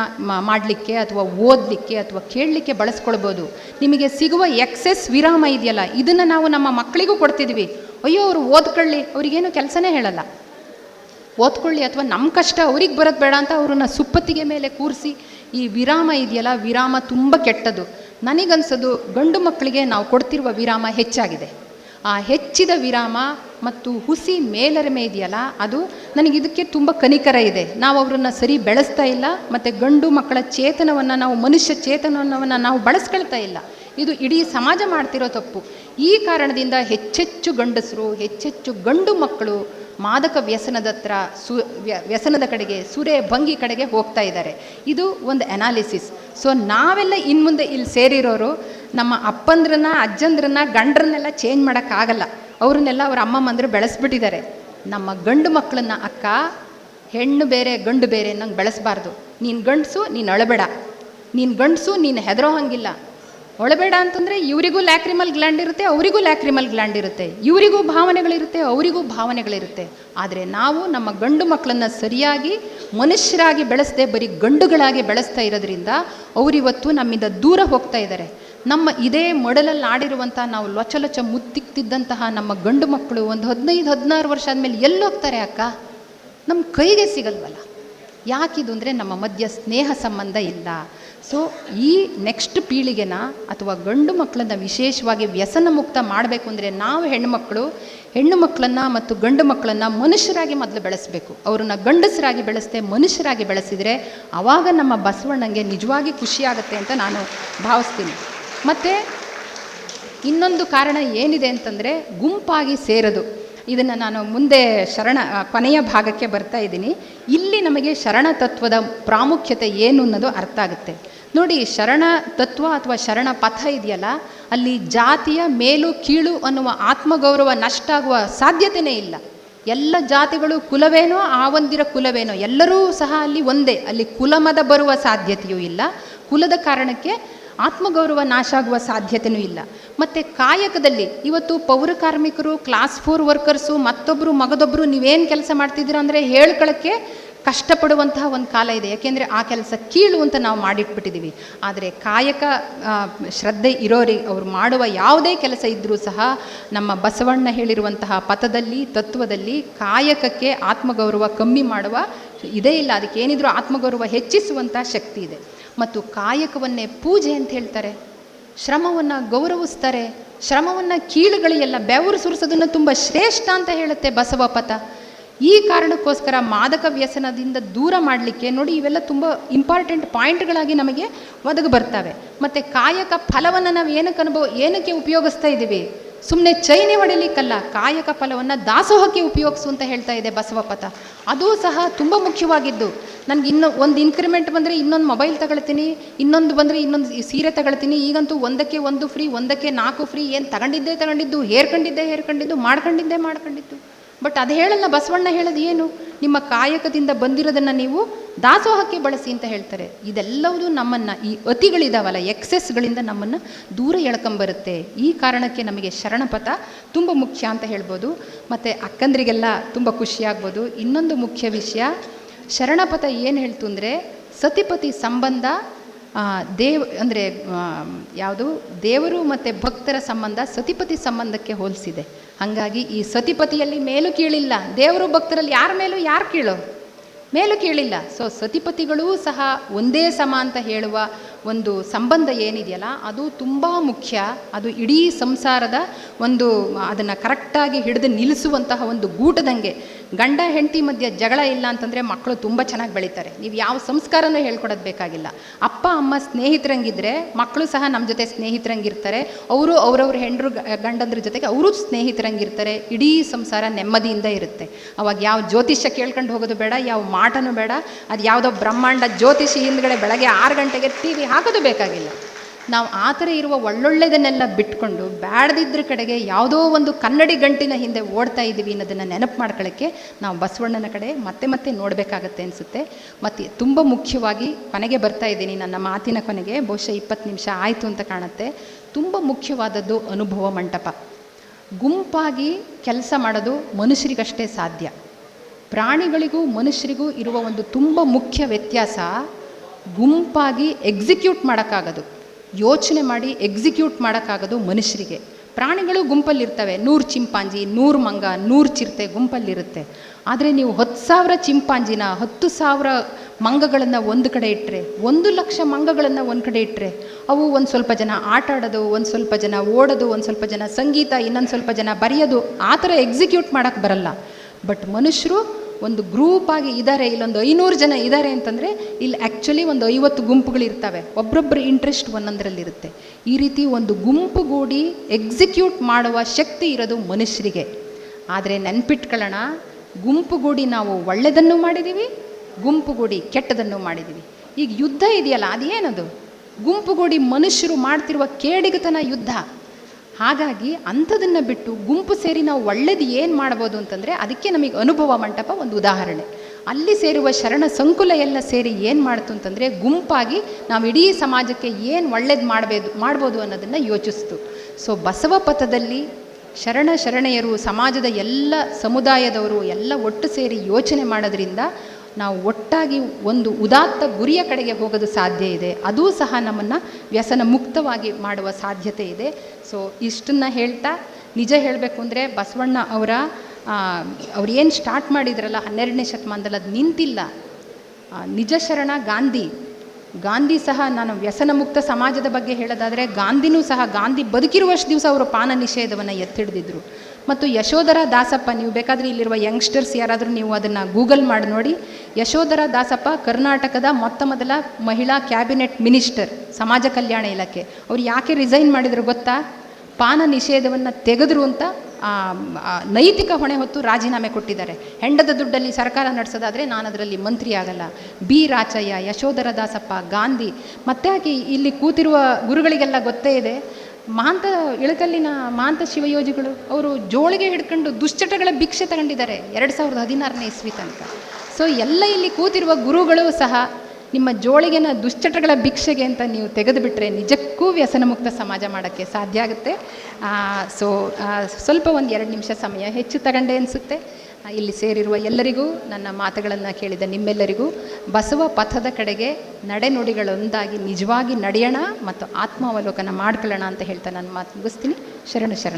S1: ಮಾಡಲಿಕ್ಕೆ ಅಥವಾ ಓದಲಿಕ್ಕೆ ಅಥವಾ ಕೇಳಲಿಕ್ಕೆ ಬಳಸ್ಕೊಳ್ಬೋದು. ನಿಮಗೆ ಸಿಗುವ ಎಕ್ಸೆಸ್ ವಿರಾಮ ಇದೆಯಲ್ಲ, ಇದನ್ನು ನಾವು ನಮ್ಮ ಮಕ್ಕಳಿಗೂ ಕೊಡ್ತಿದ್ವಿ. ಅಯ್ಯೋ, ಅವರು ಓದ್ಕೊಳ್ಳಿ, ಅವ್ರಿಗೇನು ಕೆಲಸನೇ ಹೇಳಲ್ಲ. ಓದ್ಕೊಳ್ಳಿ ಅಥವಾ ನಮ್ಮ ಕಷ್ಟ ಅವ್ರಿಗೆ ಬರೋದು ಬೇಡ ಅಂತ ಅವ್ರನ್ನ ಸುಪ್ಪತ್ತಿಗೆ ಮೇಲೆ ಕೂರಿಸಿ ಈ ವಿರಾಮ ಇದೆಯಲ್ಲ? ವಿರಾಮ ತುಂಬ ಕೆಟ್ಟದು ನನಗನ್ಸೋದು ಗಂಡು ಮಕ್ಕಳಿಗೆ ನಾವು ಕೊಡ್ತಿರುವ ವಿರಾಮ ಹೆಚ್ಚಾಗಿದೆ. ಆ ಹೆಚ್ಚಿದ ವಿರಾಮ ಮತ್ತು ಹುಸಿ ಮೇಲರಿಮೆ ಇದೆಯಲ್ಲ, ಅದು ನನಗೆ ಇದಕ್ಕೆ ತುಂಬ ಕನಿಕರ ಇದೆ. ನಾವು ಅವರನ್ನು ಸರಿ ಬೆಳೆಸ್ತಾ ಇಲ್ಲ, ಮತ್ತು ಗಂಡು ಮಕ್ಕಳ ಚೇತನವನ್ನು ನಾವು, ಮನುಷ್ಯ ಚೇತನವನ್ನು ನಾವು ಬಳಸ್ಕೊಳ್ತಾ ಇಲ್ಲ. ಇದು ಇಡೀ ಸಮಾಜ ಮಾಡ್ತಿರೋ ತಪ್ಪು. ಈ ಕಾರಣದಿಂದ ಹೆಚ್ಚೆಚ್ಚು ಗಂಡಸರು, ಹೆಚ್ಚೆಚ್ಚು ಗಂಡು ಮಕ್ಕಳು ಮಾದಕ ವ್ಯಸನದತ್ರ ಸು, ವ್ಯ- ವ್ಯಸನದ ಕಡೆಗೆ, ಸೂರ್ಯ ಭಂಗಿ ಕಡೆಗೆ ಹೋಗ್ತಾ ಇದ್ದಾರೆ. ಇದು ಒಂದು ಅನಾಲಿಸಿಸ್ ಸೊ ನಾವೆಲ್ಲ ಇನ್ನು ಮುಂದೆ ಇಲ್ಲಿ ಸೇರಿರೋರು, ನಮ್ಮ ಅಪ್ಪಂದ್ರನ್ನ, ಅಜ್ಜಂದ್ರನ್ನ, ಗಂಡ್ರನ್ನೆಲ್ಲ ಚೇಂಜ್ ಮಾಡೋಕ್ಕಾಗಲ್ಲ ಅವ್ರನ್ನೆಲ್ಲ ಅವ್ರ ಅಮ್ಮಮ್ಮಂದ್ರು ಬೆಳೆಸ್ಬಿಟ್ಟಿದ್ದಾರೆ. ನಮ್ಮ ಗಂಡು ಮಕ್ಕಳನ್ನ ಅಕ್ಕ, ಹೆಣ್ಣು ಬೇರೆ, ಗಂಡು ಬೇರೆ ನಂಗೆ ಬೆಳೆಸಬಾರ್ದು. ನೀನು ಗಂಡಸು, ನೀನು ಅಳಬೇಡ. ನೀನು ಗಂಡಸು, ನೀನು ಹೆದರೋ ಹಂಗಿಲ್ಲ. ಒಳಬೇಡ ಅಂತಂದರೆ ಇವರಿಗೂ ಲ್ಯಾಕ್ರಿಮಲ್ ಗ್ಲ್ಯಾಂಡ್ ಇರುತ್ತೆ, ಅವರಿಗೂ ಲ್ಯಾಕ್ರಿಮಲ್ ಗ್ಲ್ಯಾಂಡ್ ಇರುತ್ತೆ. ಇವರಿಗೂ ಭಾವನೆಗಳಿರುತ್ತೆ, ಅವರಿಗೂ ಭಾವನೆಗಳಿರುತ್ತೆ. ಆದರೆ ನಾವು ನಮ್ಮ ಗಂಡು ಮಕ್ಕಳನ್ನು ಸರಿಯಾಗಿ, ಮನುಷ್ಯರಾಗಿ ಬೆಳೆಸದೆ ಬರೀ ಗಂಡುಗಳಾಗಿ ಬೆಳೆಸ್ತಾ ಇರೋದ್ರಿಂದ ಅವರಿವತ್ತು ನಮ್ಮಿಂದ ದೂರ ಹೋಗ್ತಾ ಇದ್ದಾರೆ ನಮ್ಮ ಇದೇ ಮೊಡಲಲ್ಲಿ ಆಡಿರುವಂಥ ನಾವು ಲೊಚ ಲೊಚ ಮುತ್ತಿಕ್ತಿದ್ದಂತಹ ನಮ್ಮ ಗಂಡು ಮಕ್ಕಳು ಒಂದು ಹದಿನೈದು, ಹದಿನಾರು ವರ್ಷ ಆದಮೇಲೆ ಎಲ್ಲಿ ಹೋಗ್ತಾರೆ ಅಕ್ಕ? ನಮ್ಮ ಕೈಗೆ ಸಿಗಲ್ವಲ್ಲ. ಯಾಕಿದು ಅಂದರೆ ನಮ್ಮ ಮಧ್ಯ ಸ್ನೇಹ ಸಂಬಂಧ ಇಲ್ಲ. ಸೊ ಈ ನೆಕ್ಸ್ಟ್ ಪೀಳಿಗೆನ ಅಥವಾ ಗಂಡು ಮಕ್ಕಳನ್ನ ವಿಶೇಷವಾಗಿ ವ್ಯಸನ ಮುಕ್ತ ಮಾಡಬೇಕು ಅಂದರೆ ನಾವು ಹೆಣ್ಣುಮಕ್ಕಳು ಹೆಣ್ಣು ಮಕ್ಕಳನ್ನು ಮತ್ತು ಗಂಡು ಮಕ್ಕಳನ್ನು ಮನುಷ್ಯರಾಗಿ ಮೊದಲು ಬೆಳೆಸಬೇಕು. ಅವ್ರನ್ನ ಗಂಡಸರಾಗಿ ಬೆಳೆಸದೆ, ಮನುಷ್ಯರಾಗಿ ಬೆಳೆಸಿದರೆ ಆವಾಗ ನಮ್ಮ ಬಸವಣ್ಣಂಗೆ ನಿಜವಾಗಿ ಖುಷಿಯಾಗುತ್ತೆ ಅಂತ ನಾನು ಭಾವಿಸ್ತೀನಿ. ಮತ್ತು ಇನ್ನೊಂದು ಕಾರಣ ಏನಿದೆ ಅಂತಂದರೆ ಗುಂಪಾಗಿ ಸೇರೋದು. ಇದನ್ನು ನಾನು ಮುಂದೆ ಶರಣ ಕೊನೆಯ ಭಾಗಕ್ಕೆ ಬರ್ತಾ ಇದ್ದೀನಿ. ಇಲ್ಲಿ ನಮಗೆ ಶರಣ ತತ್ವದ ಪ್ರಾಮುಖ್ಯತೆ ಏನು ಅನ್ನೋದು ಅರ್ಥ ಆಗುತ್ತೆ. ನೋಡಿ, ಶರಣ ತತ್ವ ಅಥವಾ ಶರಣ ಪಥ ಇದೆಯಲ್ಲ, ಅಲ್ಲಿ ಜಾತಿಯ ಮೇಲು ಕೀಳು ಅನ್ನುವ ಆತ್ಮಗೌರವ ನಷ್ಟ ಆಗುವ ಸಾಧ್ಯತೆಯೇ ಇಲ್ಲ. ಎಲ್ಲ ಜಾತಿಗಳು ಕುಲವೇನೋ, ಆ ಒಂದಿರ ಕುಲವೇನೋ, ಎಲ್ಲರೂ ಸಹ ಅಲ್ಲಿ ಒಂದೇ, ಅಲ್ಲಿ ಕುಲಮದ ಬರುವ ಸಾಧ್ಯತೆಯೂ ಇಲ್ಲ. ಕುಲದ ಕಾರಣಕ್ಕೆ ಆತ್ಮಗೌರವ ನಾಶ ಆಗುವ ಸಾಧ್ಯತೆಯೂ ಇಲ್ಲ. ಮತ್ತು ಕಾಯಕದಲ್ಲಿ, ಇವತ್ತು ಪೌರ ಕಾರ್ಮಿಕರು ಕ್ಲಾಸ್ ಫೋರ್ ವರ್ಕರ್ಸು ಮತ್ತೊಬ್ಬರು ಮಗದೊಬ್ಬರು ನೀವೇನು ಕೆಲಸ ಮಾಡ್ತಿದ್ದೀರಾ ಅಂದರೆ ಹೇಳ್ಕೊಳ್ಳೋಕ್ಕೆ ಕಷ್ಟಪಡುವಂತಹ ಒಂದು ಕಾಲ ಇದೆ. ಯಾಕೆಂದರೆ ಆ ಕೆಲಸ ಕೀಳು ಅಂತ ನಾವು ಮಾಡಿಟ್ಬಿಟ್ಟಿದ್ದೀವಿ ಆದರೆ ಕಾಯಕ ಶ್ರದ್ಧೆ ಇರೋರಿಗೆ ಅವರು ಮಾಡುವ ಯಾವುದೇ ಕೆಲಸ ಇದ್ದರೂ ಸಹ ನಮ್ಮ ಬಸವಣ್ಣ ಹೇಳಿರುವಂತಹ ಪಥದಲ್ಲಿ, ತತ್ವದಲ್ಲಿ ಕಾಯಕಕ್ಕೆ ಆತ್ಮಗೌರವ ಕಮ್ಮಿ ಮಾಡುವ ಇದೇ ಇಲ್ಲ. ಅದಕ್ಕೆ ಏನಿದ್ರೂ ಆತ್ಮಗೌರವ ಹೆಚ್ಚಿಸುವಂಥ ಶಕ್ತಿ ಇದೆ. ಮತ್ತು ಕಾಯಕವನ್ನೇ ಪೂಜೆ ಅಂತ ಹೇಳ್ತಾರೆ. ಶ್ರಮವನ್ನು ಗೌರವಿಸ್ತಾರೆ. ಶ್ರಮವನ್ನು ಕೀಳುಗಳಿಯಲ್ಲ ಬೆವರು ಸುರಿಸೋದನ್ನು ತುಂಬ ಶ್ರೇಷ್ಠ ಅಂತ ಹೇಳುತ್ತೆ ಬಸವ ಪಥ. ಈ ಕಾರಣಕ್ಕೋಸ್ಕರ ಮಾದಕ ವ್ಯಸನದಿಂದ ದೂರ ಮಾಡಲಿಕ್ಕೆ ನೋಡಿ ಇವೆಲ್ಲ ತುಂಬ ಇಂಪಾರ್ಟೆಂಟ್ ಪಾಯಿಂಟ್ಗಳಾಗಿ ನಮಗೆ ಒದಗಿ ಬರ್ತವೆ. ಮತ್ತು ಕಾಯಕ ಫಲವನ್ನು ನಾವು ಏನಕ್ಕೆ ಅನುಭವ, ಏನಕ್ಕೆ ಉಪಯೋಗಿಸ್ತಾ ಇದ್ದೀವಿ? ಸುಮ್ಮನೆ ಚೈನೆ ಹೊಡಿಲಿಕ್ಕಲ್ಲ, ಕಾಯಕ ಫಲವನ್ನು ದಾಸೋಹಕ್ಕೆ ಉಪಯೋಗಿಸು ಅಂತ ಹೇಳ್ತಾ ಇದೆ ಬಸವಪಥ. ಅದು ಸಹ ತುಂಬ ಮುಖ್ಯವಾಗಿದ್ದು. ನನಗೆ ಇನ್ನು ಒಂದು ಇನ್ಕ್ರಿಮೆಂಟ್ ಬಂದರೆ ಇನ್ನೊಂದು ಮೊಬೈಲ್ ತಗೊಳ್ತೀನಿ, ಇನ್ನೊಂದು ಬಂದರೆ ಇನ್ನೊಂದು ಸೀರೆ ತಗೊಳ್ತೀನಿ, ಈಗಂತೂ ಒಂದಕ್ಕೆ ಒಂದು ಫ್ರೀ ಒಂದಕ್ಕೆ ನಾಲ್ಕು ಫ್ರೀ ಏನು ತಗೊಂಡಿದ್ದೇ ತಗೊಂಡಿದ್ದು, ಹೇರ್ಕೊಂಡಿದ್ದೆ ಹೇರ್ಕೊಂಡಿದ್ದು, ಮಾಡ್ಕೊಂಡಿದ್ದೇ ಮಾಡ್ಕೊಂಡಿದ್ದು. ಬಟ್ ಅದು ಹೇಳಲ್ಲ, ಬಸವಣ್ಣ ಹೇಳೋದು ಏನು? ನಿಮ್ಮ ಕಾಯಕದಿಂದ ಬಂದಿರೋದನ್ನು ನೀವು ದಾಸೋಹಕ್ಕೆ ಬಳಸಿ ಅಂತ ಹೇಳ್ತಾರೆ. ಇದೆಲ್ಲವೂ ನಮ್ಮನ್ನು, ಈ ಅತಿಗಳಿದಾವಲ್ಲ, ಎಕ್ಸೆಸ್ಗಳಿಂದ ನಮ್ಮನ್ನು ದೂರ ಎಳ್ಕೊಂಬರುತ್ತೆ ಈ ಕಾರಣಕ್ಕೆ ನಮಗೆ ಶರಣಪಥ ತುಂಬ ಮುಖ್ಯ ಅಂತ ಹೇಳ್ಬೋದು. ಮತ್ತು ಅಕ್ಕಂದ್ರಿಗೆಲ್ಲ ತುಂಬ ಖುಷಿಯಾಗ್ಬೋದು ಇನ್ನೊಂದು ಮುಖ್ಯ ವಿಷಯ, ಶರಣಪಥ ಏನು ಹೇಳ್ತು ಅಂದರೆ, ಸತಿಪತಿ ಸಂಬಂಧ ದೇವ್, ಅಂದರೆ ಯಾವುದು? ದೇವರು ಮತ್ತು ಭಕ್ತರ ಸಂಬಂಧ ಸತಿಪತಿ ಸಂಬಂಧಕ್ಕೆ ಹೋಲಿಸಿದೆ. ಹಾಗಾಗಿ ಈ ಸತಿಪತಿಯಲ್ಲಿ ಮೇಲೂ ಕೀಳಿಲ್ಲ. ದೇವರು ಭಕ್ತರಲ್ಲಿ ಯಾರ ಮೇಲೂ ಯಾರು ಕೀಳೋ? ಮೇಲೂ ಕೀಳಿಲ್ಲ. ಸೊ ಸತಿಪತಿಗಳೂ ಸಹ ಒಂದೇ ಸಮ ಅಂತ ಹೇಳುವ ಒಂದು ಸಂಬಂಧ ಏನಿದೆಯಲ್ಲ, ಅದು ತುಂಬ ಮುಖ್ಯ. ಅದು ಇಡೀ ಸಂಸಾರದ ಒಂದು, ಅದನ್ನು ಕರೆಕ್ಟಾಗಿ ಹಿಡಿದು ನಿಲ್ಲಿಸುವಂತಹ ಒಂದು ಗೂಟದಂಗೆ. ಗಂಡ ಹೆಂಡತಿ ಮಧ್ಯೆ ಜಗಳ ಇಲ್ಲ ಅಂತಂದರೆ ಮಕ್ಕಳು ತುಂಬ ಚೆನ್ನಾಗಿ ಬೆಳೀತಾರೆ. ನೀವು ಯಾವ ಸಂಸ್ಕಾರನೂ ಹೇಳ್ಕೊಡೋದು ಬೇಕಾಗಿಲ್ಲ. ಅಪ್ಪ, ಅಮ್ಮ ಸ್ನೇಹಿತರಂಗಿದ್ರೆ ಮಕ್ಕಳು ಸಹ ನಮ್ಮ ಜೊತೆ ಸ್ನೇಹಿತರಂಗಿರ್ತಾರೆ. ಅವರು ಅವರವ್ರ ಹೆಂಡರು ಗಂಡಂದ್ರ ಜೊತೆಗೆ ಅವರು ಸ್ನೇಹಿತರಂಗಿರ್ತಾರೆ. ಇಡೀ ಸಂಸಾರ ನೆಮ್ಮದಿಯಿಂದ ಇರುತ್ತೆ. ಅವಾಗ ಯಾವ ಜ್ಯೋತಿಷ್ಯ ಕೇಳ್ಕೊಂಡು ಹೋಗೋದು ಬೇಡ, ಯಾವ ಮಾಟನೂ ಬೇಡ, ಅದು ಯಾವುದೋ ಬ್ರಹ್ಮಾಂಡ ಜ್ಯೋತಿಷಿ ಹಿಂದ್ಗಡೆ ಬೆಳಗ್ಗೆ ಆರು ಗಂಟೆಗೆ ಟಿ ವಿ ಹಾಕೋದು ಬೇಕಾಗಿಲ್ಲ. ನಾವು ಆ ಥರ ಇರುವ ಒಳ್ಳೊಳ್ಳೆದನ್ನೆಲ್ಲ ಬಿಟ್ಕೊಂಡು ಬ್ಯಾಡದಿದ್ರ ಕಡೆಗೆ ಯಾವುದೋ ಒಂದು ಕನ್ನಡಿ ಗಂಟಿನ ಹಿಂದೆ ಓಡ್ತಾ ಇದ್ದೀವಿ ಅನ್ನೋದನ್ನು ನೆನಪು ಮಾಡ್ಕೊಳ್ಳೋಕ್ಕೆ ನಾವು ಬಸವಣ್ಣನ ಕಡೆ ಮತ್ತೆ ಮತ್ತೆ ನೋಡಬೇಕಾಗತ್ತೆ ಅನಿಸುತ್ತೆ. ಮತ್ತು ತುಂಬ ಮುಖ್ಯವಾಗಿ ಕೊನೆಗೆ ಬರ್ತಾ ಇದ್ದೀನಿ ನನ್ನ ಮಾತಿನ ಕೊನೆಗೆ, ಬಹುಶಃ ಇಪ್ಪತ್ತು ನಿಮಿಷ ಆಯಿತು ಅಂತ ಕಾಣುತ್ತೆ. ತುಂಬ ಮುಖ್ಯವಾದದ್ದು ಅನುಭವ ಮಂಟಪ. ಗುಂಪಾಗಿ ಕೆಲಸ ಮಾಡೋದು ಮನುಷ್ಯರಿಗಷ್ಟೇ ಸಾಧ್ಯ. ಪ್ರಾಣಿಗಳಿಗೂ ಮನುಷ್ಯರಿಗೂ ಇರುವ ಒಂದು ತುಂಬ ಮುಖ್ಯ ವ್ಯತ್ಯಾಸ ಗುಂಪಾಗಿ ಎಕ್ಸಿಕ್ಯೂಟ್ ಮಾಡೋಕ್ಕಾಗೋದು. ಯೋಚನೆ ಮಾಡಿ ಎಕ್ಸಿಕ್ಯೂಟ್ ಮಾಡೋಕ್ಕಾಗೋದು ಮನುಷ್ಯರಿಗೆ. ಪ್ರಾಣಿಗಳು ಗುಂಪಲ್ಲಿರ್ತವೆ. ನೂರು ಚಿಂಪಾಂಜಿ, ನೂರು ಮಂಗ, ನೂರು ಚಿರತೆ ಗುಂಪಲ್ಲಿರುತ್ತೆ. ಆದರೆ ನೀವು ಹತ್ತು ಸಾವಿರ ಚಿಂಪಾಂಜಿನ, ಹತ್ತು ಸಾವಿರ ಮಂಗಗಳನ್ನು ಒಂದು ಕಡೆ ಇಟ್ಟರೆ ಒಂದು ಲಕ್ಷ ಮಂಗಗಳನ್ನು ಒಂದು ಕಡೆ ಇಟ್ಟರೆ ಅವು ಒಂದು ಸ್ವಲ್ಪ ಜನ ಆಟ ಆಡೋದು, ಒಂದು ಸ್ವಲ್ಪ ಜನ ಓಡೋದು, ಒಂದು ಸ್ವಲ್ಪ ಜನ ಸಂಗೀತ, ಇನ್ನೊಂದು ಸ್ವಲ್ಪ ಜನ ಬರೆಯೋದು, ಆ ಥರ ಎಕ್ಸಿಕ್ಯೂಟ್ ಮಾಡೋಕ್ಕೆ ಬರಲ್ಲ. ಬಟ್ ಮನುಷ್ಯರು ಒಂದು ಗ್ರೂಪ್ ಆಗಿ ಇದ್ದಾರೆ ಇಲ್ಲೊಂದು ಐನೂರು ಜನ ಇದ್ದಾರೆ ಅಂತಂದರೆ ಇಲ್ಲಿ ಆ್ಯಕ್ಚುಲಿ ಒಂದು ಐವತ್ತು ಗುಂಪುಗಳಿರ್ತವೆ ಒಬ್ಬರೊಬ್ಬರ ಇಂಟ್ರೆಸ್ಟ್ ಒಂದೊಂದರಲ್ಲಿರುತ್ತೆ ಈ ರೀತಿ ಒಂದು ಗುಂಪುಗೂಡಿ ಎಕ್ಸಿಕ್ಯೂಟ್ ಮಾಡುವ ಶಕ್ತಿ ಇರೋದು ಮನುಷ್ಯರಿಗೆ. ಆದರೆ ನೆನ್ಪಿಟ್ಕೊಳ್ಳೋಣ ಗುಂಪುಗೂಡಿ ನಾವು ಒಳ್ಳೆಯದನ್ನು ಮಾಡಿದ್ದೀವಿ ಗುಂಪುಗೂಡಿ ಕೆಟ್ಟದನ್ನು ಮಾಡಿದ್ದೀವಿ ಈಗ ಯುದ್ಧ ಇದೆಯಲ್ಲ, ಅದೇನದು? ಗುಂಪುಗೂಡಿ ಮನುಷ್ಯರು ಮಾಡ್ತಿರುವ ಕೇಡಿಗತನ ಯುದ್ಧ. ಹಾಗಾಗಿ ಅಂಥದನ್ನು ಬಿಟ್ಟು ಗುಂಪು ಸೇರಿ ನಾವು ಒಳ್ಳೇದು ಏನು ಮಾಡ್ಬೋದು ಅಂತಂದರೆ ಅದಕ್ಕೆ ನಮಗೆ ಅನುಭವ ಮಂಟಪ ಒಂದು ಉದಾಹರಣೆ. ಅಲ್ಲಿ ಸೇರುವ ಶರಣ ಸಂಕುಲ ಎಲ್ಲ ಸೇರಿ ಏನು ಮಾಡ್ತು ಅಂತಂದರೆ ಗುಂಪಾಗಿ ನಾವು ಇಡೀ ಸಮಾಜಕ್ಕೆ ಏನು ಒಳ್ಳೇದು ಮಾಡಬೇಕು ಮಾಡ್ಬೋದು ಅನ್ನೋದನ್ನು ಯೋಚಿಸ್ತು. ಸೊ ಬಸವ ಪಥದಲ್ಲಿ ಶರಣ ಶರಣೆಯರು ಸಮಾಜದ ಎಲ್ಲ ಸಮುದಾಯದವರು ಎಲ್ಲ ಒಟ್ಟು ಸೇರಿ ಯೋಚನೆ ಮಾಡೋದ್ರಿಂದ ನಾವು ಒಟ್ಟಾಗಿ ಒಂದು ಉದಾತ್ತ ಗುರಿಯ ಕಡೆಗೆ ಹೋಗೋದು ಸಾಧ್ಯ ಇದೆ. ಅದೂ ಸಹ ನಮ್ಮನ್ನು ವ್ಯಸನ ಮುಕ್ತವಾಗಿ ಮಾಡುವ ಸಾಧ್ಯತೆ ಇದೆ. ಸೊ ಇಷ್ಟನ್ನು ಹೇಳ್ತಾ ನಿಜ ಹೇಳಬೇಕು ಅಂದರೆ ಬಸವಣ್ಣ ಅವರ ಅವ್ರು ಏನು ಸ್ಟಾರ್ಟ್ ಮಾಡಿದ್ರಲ್ಲ ಹನ್ನೆರಡನೇ ಶತಮಾನದಲ್ಲಿ ಅದು ನಿಂತಿಲ್ಲ. ನಿಜ ಶರಣ ಗಾಂಧಿ. ಗಾಂಧಿ ಸಹ ನಾನು ವ್ಯಸನ ಮುಕ್ತ ಸಮಾಜದ ಬಗ್ಗೆ ಹೇಳೋದಾದರೆ ಗಾಂಧಿನೂ ಸಹ ಗಾಂಧಿ ಬದುಕಿರುವಷ್ಟು ದಿವಸ ಅವರು ಪಾನ ನಿಷೇಧವನ್ನು ಎತ್ತಿಡಿದಿದ್ರು. ಮತ್ತು ಯಶೋಧರ ದಾಸಪ್ಪ, ನೀವು ಬೇಕಾದರೆ ಇಲ್ಲಿರುವ ಯಂಗ್ಸ್ಟರ್ಸ್ ಯಾರಾದರೂ ನೀವು ಅದನ್ನು ಗೂಗಲ್ ಮಾಡಿ ನೋಡಿ. ಯಶೋಧರ ದಾಸಪ್ಪ, ಕರ್ನಾಟಕದ ಮೊತ್ತ ಮೊದಲ ಮಹಿಳಾ ಕ್ಯಾಬಿನೆಟ್ ಮಿನಿಸ್ಟರ್ ಸಮಾಜ ಕಲ್ಯಾಣ ಇಲಾಖೆ. ಅವ್ರು ಯಾಕೆ ರಿಸೈನ್ ಮಾಡಿದ್ರು ಗೊತ್ತಾ? ಪಾನ ನಿಷೇಧವನ್ನು ತೆಗೆದ್ರು ಅಂತ ನೈತಿಕ ಹೊಣೆ ಹೊತ್ತು ರಾಜೀನಾಮೆ ಕೊಟ್ಟಿದ್ದಾರೆ. ಹೆಂಡದ ದುಡ್ಡಲ್ಲಿ ಸರ್ಕಾರ ನಡೆಸೋದಾದರೆ ನಾನು ಅದರಲ್ಲಿ ಮಂತ್ರಿ ಆಗಲ್ಲ. ಬಿ ರಾಚಯ್ಯ, ಯಶೋಧರ ದಾಸಪ್ಪ, ಗಾಂಧಿ. ಮತ್ತೆ ಇಲ್ಲಿ ಕೂತಿರುವ ಗುರುಗಳಿಗೆಲ್ಲ ಗೊತ್ತೇ ಇದೆ? ಮಹಾಂತ ಇಳಕಲ್ಲಿನ ಮಾಂತ ಶಿವಯೋಜಿಗಳು ಅವರು ಜೋಳಿಗೆ ಹಿಡ್ಕೊಂಡು ದುಶ್ಚಟಗಳ ಭಿಕ್ಷೆ ತಗೊಂಡಿದ್ದಾರೆ ಎರಡು ಸಾವಿರದ ಹದಿನಾರನೇ ಇಸ್ವಿ ತನಕ. ಸೊ ಎಲ್ಲ ಇಲ್ಲಿ ಕೂತಿರುವ ಗುರುಗಳು ಸಹ ನಿಮ್ಮ ಜೋಳಿಗೆನ ದುಶ್ಚಟಗಳ ಭಿಕ್ಷೆಗೆ ಅಂತ ನೀವು ತೆಗೆದುಬಿಟ್ರೆ ನಿಜಕ್ಕೂ ವ್ಯಸನಮುಕ್ತ ಸಮಾಜ ಮಾಡೋಕ್ಕೆ ಸಾಧ್ಯ ಆಗುತ್ತೆ. ಸೊ ಸ್ವಲ್ಪ ಒಂದು ಎರಡು ನಿಮಿಷ ಸಮಯ ಹೆಚ್ಚು ತಗೊಂಡೆ ಅನಿಸುತ್ತೆ. ಇಲ್ಲಿ ಸೇರಿರುವ ಎಲ್ಲರಿಗೂ ನನ್ನ ಮಾತುಗಳನ್ನು ಕೇಳಿದ ನಿಮ್ಮೆಲ್ಲರಿಗೂ ಬಸವ ಪಥದ ಕಡೆಗೆ ನಡೆನುಡಿಗಳೊಂದಾಗಿ ನಿಜವಾಗಿ ನಡೆಯೋಣ ಮತ್ತು ಆತ್ಮಾವಲೋಕನ ಮಾಡ್ಕೊಳ್ಳೋಣ ಅಂತ ಹೇಳ್ತಾ ನನ್ನ ಮಾತು ಮುಗಿಸ್ತೀನಿ. ಶರಣು ಶರಣ.